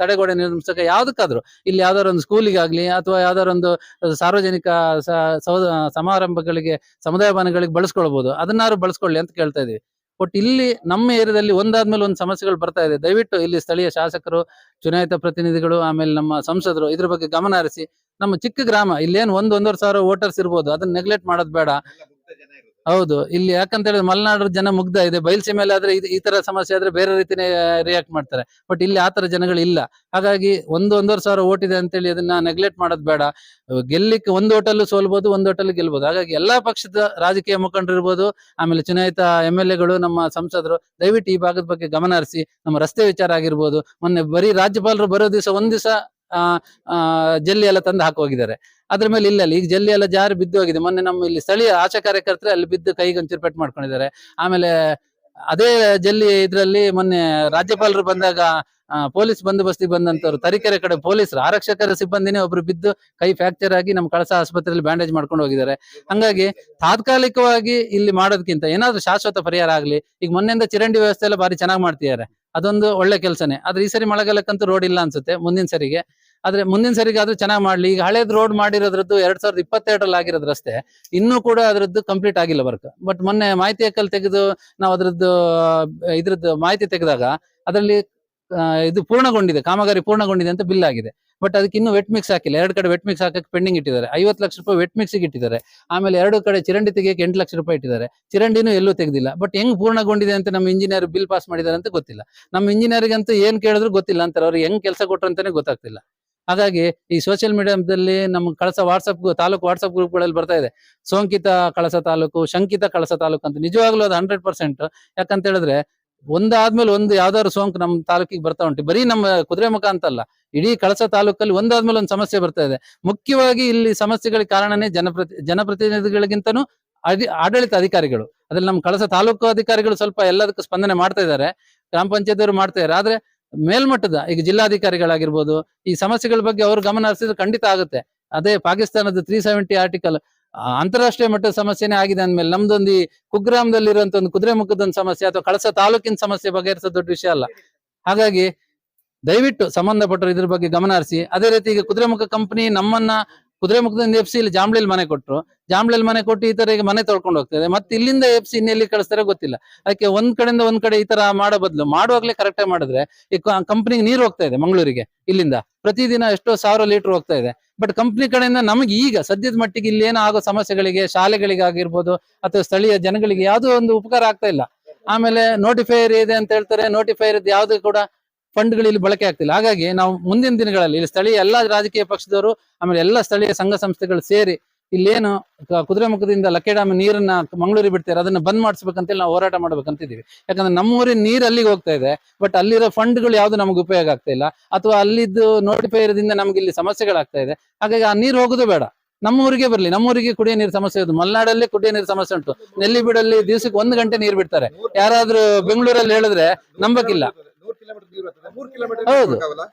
ತಡೆಗೋಡೆ ನಿರ್ಮಿಸಕ ಯಾವ್ದಕ್ಕಾದ್ರು. ಇಲ್ಲಿ ಯಾವ್ದಾದ್ರು ಒಂದು ಸ್ಕೂಲಿಗಾಗ್ಲಿ ಅಥವಾ ಯಾವ್ದಾದ್ರು ಒಂದು ಸಾರ್ವಜನಿಕ ಸಮಾರಂಭಗಳಿಗೆ ಸಮುದಾಯ ಭವನಗಳಿಗೆ ಬಳಸ್ಕೊಳ್ಬಹುದು ಅದನ್ನಾರು ಬಳಸ್ಕೊಳ್ಳಿ ಅಂತ ಕೇಳ್ತಾ ಇದೀವಿ ಬಟ್ ಇಲ್ಲಿ ನಮ್ಮ ಏರಿಯಾದಲ್ಲಿ ಒಂದಾದ್ಮೇಲೆ ಒಂದು ಸಮಸ್ಯೆಗಳು ಬರ್ತಾ ಇದೆ. ದಯವಿಟ್ಟು ಇಲ್ಲಿ ಸ್ಥಳೀಯ ಶಾಸಕರು, ಚುನಾಯಿತ ಪ್ರತಿನಿಧಿಗಳು, ಆಮೇಲೆ ನಮ್ಮ ಸಂಸದರು ಇದ್ರ ಬಗ್ಗೆ ಗಮನ ಹರಿಸಿ. ನಮ್ಮ ಚಿಕ್ಕ ಗ್ರಾಮ, ಇಲ್ಲೇನು ಒಂದ್ ಒಂದೂವರೆ ಸಾವಿರ ವೋಟರ್ಸ್ ಇರ್ಬೋದು. ಅದನ್ನ ನೆಗ್ಲೆಕ್ಟ್ ಮಾಡೋದು ಬೇಡ ಎಲ್ಲ ಮುಗ್ಧ ಜನ ಇರೋದು. ಹೌದು. ಇಲ್ಲಿ ಯಾಕಂತ ಹೇಳಿದ್ರೆ ಮಲೆನಾಡು ಜನ ಮುಗ್ಧ ಇದೆ. ಬಯಲ್ಸೀಮೆಯಲ್ಲಿ ಆದ್ರೆ ಈ ತರ ಸಮಸ್ಯೆ ಆದ್ರೆ ಬೇರೆ ರೀತಿನೇ ರಿಯಾಕ್ಟ್ ಮಾಡ್ತಾರೆ. ಬಟ್ ಇಲ್ಲಿ ಆತರ ಜನಗಳು ಇಲ್ಲ ಹಾಗಾಗಿ ಒಂದು ಒಂದೂವರೆ ಸಾವಿರ ಓಟ್ ಇದೆ ಅಂತೇಳಿ ಅದನ್ನ ನೆಗ್ಲೆಕ್ಟ್ ಮಾಡೋದು ಬೇಡ. ಗೆಲ್ಲಿಕ್ಕೆ ಒಂದು ಹೋಟೆಲ್ ಸೋಲ್ಬಹುದು ಒಂದು ಹೋಟೆಲ್ ಗೆಲ್ಬಹುದು ಹಾಗಾಗಿ ಎಲ್ಲಾ ಪಕ್ಷದ ರಾಜಕೀಯ ಮುಖಂಡರು ಇರ್ಬೋದು, ಆಮೇಲೆ ಚುನಾಯಿತ ಎಂ ಎಲ್ ಎಗಳು, ನಮ್ಮ ಸಂಸದರು, ದಯವಿಟ್ಟು ಈ ಭಾಗದ ಬಗ್ಗೆ ಗಮನ ಹರಿಸಿ. ನಮ್ಮ ರಸ್ತೆ ವಿಚಾರ ಆಗಿರ್ಬೋದು. ಮೊನ್ನೆ ಬರೀ ರಾಜ್ಯಪಾಲರು ಬರೋ ದಿವಸ ಒಂದ್ ದಿವಸ ಜಲ್ಲಿ ಎಲ್ಲ ತಂದು ಹೋಗಿದ್ದಾರೆ. ಅದ್ರ ಮೇಲೆ ಇಲ್ಲ ಅಲ್ಲಿ ಈಗ ಜಲ್ಲಿ ಎಲ್ಲ ಜಾರಿ ಬಿದ್ದು ಹೋಗಿದೆ. ಮೊನ್ನೆ ನಮ್ಮ ಇಲ್ಲಿ ಸ್ಥಳೀಯ ಆಶಾ ಕಾರ್ಯಕರ್ತರು ಅಲ್ಲಿ ಬಿದ್ದು ಕೈಗೆ ಒಂಚೂರು ಪೆಟ್ಟು ಮಾಡ್ಕೊಂಡಿದ್ದಾರೆ. ಆಮೇಲೆ ಅದೇ ಜಲ್ಲಿ ಇದ್ರಲ್ಲಿ ಮೊನ್ನೆ ರಾಜ್ಯಪಾಲರು ಬಂದಾಗ ಪೊಲೀಸ್ ಬಂದೋಬಸ್ತಿಗೆ ಬಂದಂತವ್ರು ತರೀಕೆರೆ ಕಡೆ ಪೊಲೀಸರು, ಆರಕ್ಷಕರ ಸಿಬ್ಬಂದಿನೇ ಒಬ್ರು ಬಿದ್ದು ಕೈ ಫ್ರಾಕ್ಚರ್ ಆಗಿ ನಮ್ಮ ಕಳಸ ಆಸ್ಪತ್ರೆಯಲ್ಲಿ ಬ್ಯಾಂಡೇಜ್ ಮಾಡ್ಕೊಂಡು ಹೋಗಿದ್ದಾರೆ. ಹಂಗಾಗಿ ತಾತ್ಕಾಲಿಕವಾಗಿ ಇಲ್ಲಿ ಮಾಡೋದಕ್ಕಿಂತ ಏನಾದ್ರೂ ಶಾಶ್ವತ ಪರಿಹಾರ ಆಗ್ಲಿ. ಈಗ ಮೊನ್ನೆಯಿಂದ ಚಿರಂಡಿ ವ್ಯವಸ್ಥೆ ಎಲ್ಲ ಬಾರಿ ಚೆನ್ನಾಗಿ ಮಾಡ್ತಿದ್ದಾರೆ. ಅದೊಂದು ಒಳ್ಳೆ ಕೆಲಸನೇ. ಆದ್ರೆ ಈ ಸರಿ ಮಳೆಗಾಲಕ್ಕಂತೂ ರೋಡ್ ಇಲ್ಲ ಅನ್ಸುತ್ತೆ ಮುಂದಿನ ಸರಿಗೆ. ಆದ್ರೆ ಮುಂದಿನ ಸರಿಗೆ ಆದ್ರೂ ಚೆನ್ನಾಗಿ ಮಾಡ್ಲಿ. ಈಗ ಹಳೇದ್ ರೋಡ್ ಮಾಡಿರೋದ್ರದ್ದು ಎರಡ್ ಸಾವಿರದ ಇಪ್ಪತ್ತೆರಡರಲ್ಲಿ ಆಗಿರೋದ್ ರಸ್ತೆ. ಇನ್ನೂ ಕೂಡ ಅದ್ರದ್ದು ಕಂಪ್ಲೀಟ್ ಆಗಿಲ್ಲ ವರ್ಕ್ ಬಟ್ ಮೊನ್ನೆ ಮಾಹಿತಿ ಹಕ್ಕಲ್ ತೆಗೆದು ನಾವು ಅದ್ರದ್ದು ಇದ್ರದ್ದು ಮಾಹಿತಿ ತೆಗೆದಾಗ ಅದರಲ್ಲಿ ಇದು ಪೂರ್ಣಗೊಂಡಿದೆ. ಕಾಮಗಾರಿ ಪೂರ್ಣಗೊಂಡಿದೆ ಅಂತ ಬಿಲ್ ಆಗಿದೆ. ಬಟ್ ಅದಕ್ಕೆ ಇನ್ನೂ ವೆಟ್ ಮಿಕ್ಸ್ ಹಾಕಿಲ್ಲ. ಎರಡು ಕಡೆ ವೆಟ್ ಮಿಕ್ಸ್ ಹಾಕಕ್ಕೆ ಪೆಂಡಿಂಗ್ ಇಟ್ಟಿದ್ದಾರೆ. ಐವತ್ತು ಲಕ್ಷ ರೂಪಾಯಿ ವೆಟ್ ಮಿಕ್ಸ್ ಇಟ್ಟಿದ್ದಾರೆ. ಆಮೇಲೆ ಎರಡು ಕಡೆ ಚಿರಂಡಿ ತೆಗೆಯಕ್ಕೆ ಎಂಟು ಲಕ್ಷ ರೂಪಾಯಿ ಇಟ್ಟಿದ್ದಾರೆ. ಚಿರಂಡಿನೂ ಎಲ್ಲೂ ತೆಗೆದಿಲ್ಲ. ಬಟ್ ಹೆಂಗ್ ಪೂರ್ಣಗೊಂಡಿದೆ ಅಂತ ನಮ್ಮ ಇಂಜಿನಿಯರ್ ಬಿಲ್ ಪಾಸ್ ಮಾಡಿದ್ದಾರೆ ಅಂತ ಗೊತ್ತಿಲ್ಲ. ನಮ್ಮ ಇಂಜಿನಿಯರ್ಗೆ ಅಂತೂ ಏನ್ ಕೇಳಿದ್ರು ಗೊತ್ತಿಲ್ಲ ಅಂತಾರೆ. ಅವ್ರಿಗೆ ಹೆಂಗ್ ಕೆಲಸ ಕೊಟ್ರು ಅಂತಾನೆ ಗೊತ್ತಾಗ್ತಿಲ್ಲ. ಹಾಗಾಗಿ ಈ ಸೋಷಿಯಲ್ ಮೀಡಿಯಾದಲ್ಲಿ ನಮ್ಮ ಕಳಸ ವಾಟ್ಸಪ್ ತಾಲೂಕು ವಾಟ್ಸಪ್ ಗ್ರೂಪ್ಗಳಲ್ಲಿ ಬರ್ತಾ ಇದೆ. ಸೋಂಕಿತ ಕಳಸ ತಾಲೂಕು, ಶಂಕಿತ ಕಳಸ ತಾಲೂಕು ಅಂತ. ನಿಜವಾಗ್ಲೂ ಅದು ಹಂಡ್ರೆಡ್ ಪರ್ಸೆಂಟ್ ಯಾಕಂತ ಹೇಳಿದ್ರೆ ಒಂದಾದ್ಮೇಲೆ ಒಂದು ಯಾವ್ದಾದ್ರು ಸೋಂಕು ನಮ್ಮ ತಾಲೂಕಿಗೆ ಬರ್ತಾ ಉಂಟು. ಬರೀ ನಮ್ಮ ಕುದುರೆ ಮುಖ ಅಂತಲ್ಲ, ಇಡೀ ಕಳಸ ತಾಲೂಕಲ್ಲಿ ಒಂದಾದ್ಮೇಲೆ ಒಂದು ಸಮಸ್ಯೆ ಬರ್ತಾ ಇದೆ. ಮುಖ್ಯವಾಗಿ ಇಲ್ಲಿ ಸಮಸ್ಯೆಗಳಿಗೆ ಕಾರಣನೇ ಜನಪ್ರತಿ, ಜನಪ್ರತಿನಿಧಿಗಳಿಗಿಂತನೂ ಅಧಿ, ಆಡಳಿತ ಅಧಿಕಾರಿಗಳು. ಅದ್ರಲ್ಲಿ ನಮ್ಮ ಕಳಸ ತಾಲೂಕು ಅಧಿಕಾರಿಗಳು ಸ್ವಲ್ಪ ಎಲ್ಲದಕ್ಕೂ ಸ್ಪಂದನೆ ಮಾಡ್ತಾ ಇದ್ದಾರೆ. ಗ್ರಾಮ ಪಂಚಾಯತ್ ಅವರು ಮಾಡ್ತಾ ಇದ್ದಾರೆ. ಆದ್ರೆ ಮೇಲ್ಮಟ್ಟದ, ಈಗ ಜಿಲ್ಲಾಧಿಕಾರಿಗಳಾಗಿರ್ಬೋದು, ಈ ಸಮಸ್ಯೆಗಳ ಬಗ್ಗೆ ಅವರು ಗಮನ ಹರಿಸಿದ್ರೆ ಖಂಡಿತ ಆಗುತ್ತೆ. ಅದೇ ಪಾಕಿಸ್ತಾನದ ತ್ರೀ ಸೆವೆಂಟಿ ಆರ್ಟಿಕಲ್ ಅಂತಾರಾಷ್ಟ್ರೀಯ ಮಟ್ಟದ ಸಮಸ್ಯೆನೇ ಆಗಿದೆ ಅಂದ್ಮೇಲೆ ನಮ್ದೊಂದು ಈ ಕುಗ್ರಾಮದಲ್ಲಿರುವಂತ ಒಂದು ಕುದುರೆ ಮುಖದೊಂದು ಸಮಸ್ಯೆ ಅಥವಾ ಕಳಸ ತಾಲೂಕಿನ ಸಮಸ್ಯೆ ಬಗೆಹರಿಸೋ ದೊಡ್ಡ ವಿಷಯ ಅಲ್ಲ. ಹಾಗಾಗಿ ದಯವಿಟ್ಟು ಸಂಬಂಧಪಟ್ಟರು ಇದ್ರ ಬಗ್ಗೆ ಗಮನ ಹರಿಸಿ. ಅದೇ ರೀತಿ ಈಗ ಕುದುರೆಮುಖ ಕಂಪನಿ ನಮ್ಮನ್ನ ಕುದುರೆಮುಖದಿಂದ ಎಫ್ ಸಿ ಇಲ್ಲಿ ಜಾಂಬ್ಳಿಲ್ ಮನೆ ಕೊಟ್ರು. ಜಾಂಬ್ಳಿಲ್ ಮನೆ ಕೊಟ್ಟು ಈ ತರ ಈಗ ಮನೆ ತೊಳ್ಕೊಂಡು ಹೋಗ್ತದೆ ಮತ್ತೆ ಇಲ್ಲಿಂದ ಎಫ್ ಸಿ ಇನ್ನೆಲ್ಲಿ ಕಳಿಸ್ತಾರೆ ಗೊತ್ತಿಲ್ಲ. ಅದಕ್ಕೆ ಒಂದ್ ಕಡೆಯಿಂದ ಒಂದ್ ಕಡೆ ಈ ತರ ಮಾಡೋ ಬದಲು. ಮಾಡುವಾಗ್ಲೇ ಕರೆಕ್ಟ್ ಆಗಿ ಮಾಡಿದ್ರೆ ಈ ಕಂಪನಿಗೆ ನೀರು ಹೋಗ್ತಾ ಇದೆ ಮಂಗಳೂರಿಗೆ, ಇಲ್ಲಿಂದ. ಪ್ರತಿದಿನ ಎಷ್ಟೋ ಸಾವಿರ ಲೀಟರ್ ಹೋಗ್ತಾ ಇದೆ. ಬಟ್ ಕಂಪ್ನಿ ಕಡೆಯಿಂದ ನಮಗೆ ಈಗ ಸದ್ಯದ ಮಟ್ಟಿಗೆ ಇಲ್ಲಿ ಏನೋ ಆಗೋ ಸಮಸ್ಯೆಗಳಿಗೆ ಶಾಲೆಗಳಿಗಾಗಿರ್ಬೋದು ಅಥವಾ ಸ್ಥಳೀಯ ಜನಗಳಿಗೆ ಯಾವುದೋ ಒಂದು ಉಪಕಾರ ಆಗ್ತಾ ಇಲ್ಲ. ಆಮೇಲೆ ನೋಟಿಫೈಯರ್ ಇದೆ ಅಂತ ಹೇಳ್ತಾರೆ. ನೋಟಿಫೈಯರ್ ಯಾವ್ದು ಕೂಡ ಫಂಡ್ಗಳು ಇಲ್ಲಿ ಬಳಕೆ ಆಗ್ತಿಲ್ಲ. ಹಾಗಾಗಿ ನಾವು ಮುಂದಿನ ದಿನಗಳಲ್ಲಿ ಇಲ್ಲಿ ಸ್ಥಳೀಯ ಎಲ್ಲಾ ರಾಜಕೀಯ ಪಕ್ಷದವರು, ಆಮೇಲೆ ಎಲ್ಲ ಸ್ಥಳೀಯ ಸಂಘ ಸಂಸ್ಥೆಗಳು ಸೇರಿ ಇಲ್ಲೇನು ಕುದುರೆ ಕುದುರೆಮುಖದಿಂದ ಲಕ್ಕೆ ಡ್ಯಾಮ್ ನೀರನ್ನ ಮಂಗಳೂರಿಗೆ ಬಿಡ್ತಾರೆ, ಅದನ್ನ ಬಂದ್ ಮಾಡಿಸ್ಬೇಕಂತೇಳಿ ನಾವು ಹೋರಾಟ ಮಾಡ್ಬೇಕಂತಿದ್ದೀವಿ. ಯಾಕಂದ್ರೆ ನಮ್ಮೂರಿನ ನೀರು ಅಲ್ಲಿಗೆ ಹೋಗ್ತಾ ಇದೆ, ಬಟ್ ಅಲ್ಲಿರೋ ಫಂಡ್ಗಳು ಯಾವುದು ನಮ್ಗೆ ಉಪಯೋಗ ಆಗ್ತಾ ಇಲ್ಲ. ಅಥವಾ ಅಲ್ಲಿದ್ದು ನೋಟಿಫೈರ್ದಿಂದ ನಮ್ಗೆ ಇಲ್ಲಿ ಸಮಸ್ಯೆಗಳಾಗ್ತಾ ಇದೆ. ಹಾಗಾಗಿ ಆ ನೀರು ಹೋಗೋದು ಬೇಡ. ನಮ್ಮೂರಿಗೆ ಬರ್ಲಿ. ನಮ್ಮೂರಿಗೆ ಕುಡಿಯೋ ನೀರು ಸಮಸ್ಯೆ ಇದೆ ಮಲೆನಾಡಲ್ಲಿ ಕುಡಿಯೋ ನೀರು ಸಮಸ್ಯೆ ಉಂಟು. ನೆಲ್ಲಿಬೀಡಲ್ಲಿ ದಿವಸಕ್ಕೆ ಒಂದು ಗಂಟೆ ನೀರು ಬಿಡ್ತಾರೆ. ಯಾರಾದ್ರೂ ಬೆಂಗಳೂರಲ್ಲಿ ಹೇಳಿದ್ರೆ ನಂಬಕ್ಕಿಲ್ಲ ನೂರ್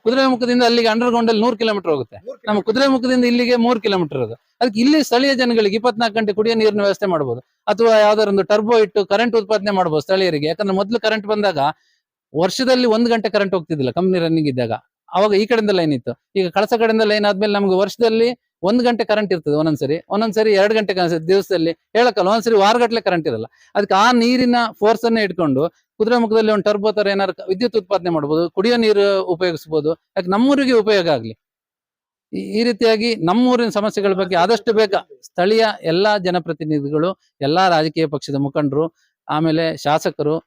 ಕುದುರೆ ಮುಖದಿಂದ ಅಲ್ಲಿಗೆ ಅಂಡರ್ ಹೌದು. ಅಂಡರ್ಗ್ರೌಂಡ್ ಅಲ್ಲಿ ನೂರು ಕಿಲೋಮೀಟರ್ ಹೋಗುತ್ತೆ. ನಮ್ಮ ಕುದುರೆಮುಖದಿಂದ ಇಲ್ಲಿಗೆ ಮೂರ್ ಕಿಲೋಮೀಟರ್ ಅದು ಅದಕ್ಕೆ ಇಲ್ಲಿ ಸ್ಥಳೀಯ ಜನಗಳಿಗೆ ಇಪ್ಪತ್ನಾಲ್ಕು ಗಂಟೆ ಕುಡಿಯೋ ನೀರಿನ ವ್ಯವಸ್ಥೆ ಮಾಡಬಹುದು ಅಥವಾ ಯಾವ್ದಾದ್ರು ಒಂದು ಟರ್ಬೋ ಇಟ್ಟು ಕರೆಂಟ್ ಉತ್ಪಾದನೆ ಮಾಡಬಹುದು ಸ್ಥಳೀಯರಿಗೆ. ಯಾಕಂದ್ರೆ ಮೊದಲು ಕರೆಂಟ್ ಬಂದಾಗ ವರ್ಷದಲ್ಲಿ ಒಂದ್ ಗಂಟೆ ಕರೆಂಟ್ ಹೋಗ್ತಿದ್ದಿಲ್ಲ ಕಂಪ್ನಿ ರನ್ನಿಂಗ್ ಇದ್ದಾಗ. ಅವಾಗ ಈ ಕಡೆಯಿಂದ ಲೈನ್ ಇತ್ತು. ಈಗ ಕಳಸ ಕಡೆಯಿಂದ ಲೈನ್ ಆದ್ಮೇಲೆ ನಮ್ಗೆ ವರ್ಷದಲ್ಲಿ ಒಂದ್ ಗಂಟೆ ಕರೆಂಟ್ ಇರ್ತದೆ ಒಂದೊಂದ್ಸರಿ. ಒಂದೊಂದ್ಸರಿ ಎರಡು ಗಂಟೆ ದಿವಸದಲ್ಲಿ ಹೇಳಕಲ್ಲ ಒಂದ್ಸರಿ ವಾರಗಟ್ಟಲೆ ಕರೆಂಟ್ ಇರಲ್ಲ. ಅದಕ್ಕೆ ಆ ನೀರಿನ ಫೋರ್ಸ್ ಅನ್ನ ಇಟ್ಕೊಂಡು ಕುದುರೆಮುಖದಲ್ಲಿ ಒಂದು ಟರ್ಬೋ ತರ ಏನಾದ್ರು ವಿದ್ಯುತ್ ಉತ್ಪಾದನೆ ಮಾಡಬಹುದು ಕುಡಿಯೋ ನೀರು ಉಪಯೋಗಿಸಬಹುದು ಯಾಕೆ ನಮ್ಮೂರಿಗೆ ಉಪಯೋಗ ಆಗ್ಲಿ. ಈ- ರೀತಿಯಾಗಿ ನಮ್ಮೂರಿನ ಸಮಸ್ಯೆಗಳ ಬಗ್ಗೆ ಆದಷ್ಟು ಬೇಗ ಸ್ಥಳೀಯ ಎಲ್ಲಾ ಜನಪ್ರತಿನಿಧಿಗಳು, ಎಲ್ಲಾ ರಾಜಕೀಯ ಪಕ್ಷದ ಮುಖಂಡರು, ಆಮೇಲೆ ಶಾಸಕರು,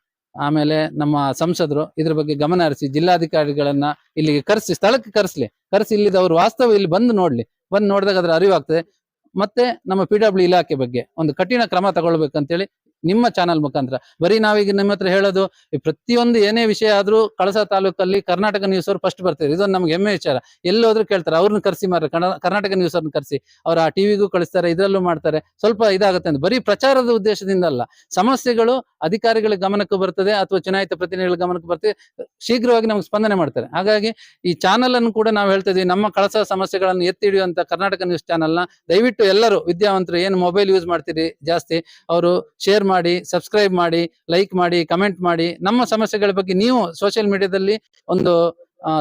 ಆಮೇಲೆ ನಮ್ಮ ಸಂಸದರು ಇದ್ರ ಬಗ್ಗೆ ಗಮನ ಹರಿಸಿ ಜಿಲ್ಲಾಧಿಕಾರಿಗಳನ್ನ ಇಲ್ಲಿಗೆ ಕರೆಸಿ, ಸ್ಥಳಕ್ಕೆ ಕರೆಸ್ಲಿ. ಕರೆಸಿ ಇಲ್ಲಿದ ಅವ್ರು ವಾಸ್ತವ ಇಲ್ಲಿ ಬಂದು ನೋಡ್ಲಿ. ಬಂದು ನೋಡಿದಾಗ ಅದ್ರ ಅರಿವಾಗ್ತದೆ. ಮತ್ತೆ ನಮ್ಮ ಪಿ ಡಬ್ಲ್ಯೂ ಇಲಾಖೆ ಬಗ್ಗೆ ಒಂದು ಕಠಿಣ ಕ್ರಮ ತಗೊಳ್ಬೇಕಂತೇಳಿ ನಿಮ್ಮ ಚಾನಲ್ ಮುಖಾಂತರ. ಬರೀ ನಾವೀಗ ನಿಮ್ಮ ಹತ್ರ ಹೇಳೋದು ಪ್ರತಿಯೊಂದು ಏನೇ ವಿಷಯ ಆದ್ರೂ ಕಳಸ ತಾಲೂಕಲ್ಲಿ ಕರ್ನಾಟಕ ನ್ಯೂಸ್ ಅವರು ಫಸ್ಟ್ ಬರ್ತಾರೆ. ಇದೊಂದು ನಮ್ಗೆ ಹೆಮ್ಮೆ ವಿಚಾರ. ಎಲ್ಲೋದ್ರು ಕೇಳ್ತಾರೆ ಅವ್ರನ್ನ ಕರ್ಸಿ ಕನ್ನಡ- ಕರ್ನಾಟಕ ನ್ಯೂಸ್ ಅವ್ರನ್ನ ಕರ್ಸಿ. ಅವ್ರ ಆ ಟಿವಿಗೂ ಕಳಿಸ್ತಾರೆ, ಇದ್ರಲ್ಲೂ ಮಾಡ್ತಾರೆ. ಸ್ವಲ್ಪ ಇದಾಗುತ್ತೆ ಅಂತ. ಬರೀ ಪ್ರಚಾರದ ಉದ್ದೇಶದಿಂದ ಅಲ್ಲ. ಸಮಸ್ಯೆಗಳು ಅಧಿಕಾರಿಗಳ ಗಮನಕ್ಕೆ ಬರ್ತದೆ ಅಥವಾ ಚುನಾಯಿತ ಪ್ರತಿನಿಧಿಗಳ ಗಮನಕ್ಕೆ ಬರ್ತದೆ. ಶೀಘ್ರವಾಗಿ ನಮ್ಗೆ ಸ್ಪಂದನೆ ಮಾಡ್ತಾರೆ. ಹಾಗಾಗಿ ಈ ಚಾನಲ್ ಅನ್ನು ಕೂಡ ನಾವು ಹೇಳ್ತಾ ಇದೀವಿ. ನಮ್ಮ ಕಳಸ ಸಮಸ್ಯೆಗಳನ್ನು ಎತ್ತಿ ಹಿಡಿಯುವಂತ ಕರ್ನಾಟಕ ನ್ಯೂಸ್ ಚಾನಲ್ನ ದಯವಿಟ್ಟು ಎಲ್ಲರೂ ವಿದ್ಯಾವಂತರು ಏನು ಮೊಬೈಲ್ ಯೂಸ್ ಮಾಡ್ತೀರಿ ಜಾಸ್ತಿ, ಅವರು ಶೇರ್ ಮಾಡಿ ಸಬ್ಸ್ಕ್ರೈಬ್ ಮಾಡಿ ಲೈಕ್ ಮಾಡಿ ಕಮೆಂಟ್ ಮಾಡಿ, ನಮ್ಮ ಸಮಸ್ಯೆಗಳ ಬಗ್ಗೆ ನೀವು ಸೋಷಿಯಲ್ ಮೀಡಿಯಾದಲ್ಲಿ ಒಂದು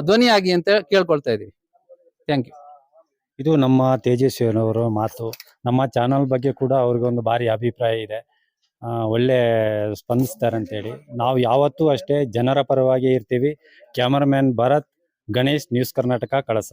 ಧ್ವನಿಯಾಗಿ ಅಂತ ಕೇಳ್ಕೊಳ್ತಾ ಇದ್ದೀವಿ. ಥ್ಯಾಂಕ್ ಯು ಇದು ನಮ್ಮ ತೇಜಸ್ವಿಯವರ ಮಾತು. ನಮ್ಮ ಚಾನಲ್ ಬಗ್ಗೆ ಕೂಡ ಅವ್ರಿಗೆ ಒಂದು ಭಾರಿ ಅಭಿಪ್ರಾಯ ಇದೆ. ಒಳ್ಳೆ ಸ್ಪಂದಿಸ್ತಾರೆ ಅಂತೇಳಿ ನಾವು ಯಾವತ್ತೂ ಅಷ್ಟೇ ಜನರ ಪರವಾಗಿ ಇರ್ತೀವಿ. Cameraman Bharat, Ganesh news Karnataka Kalasa.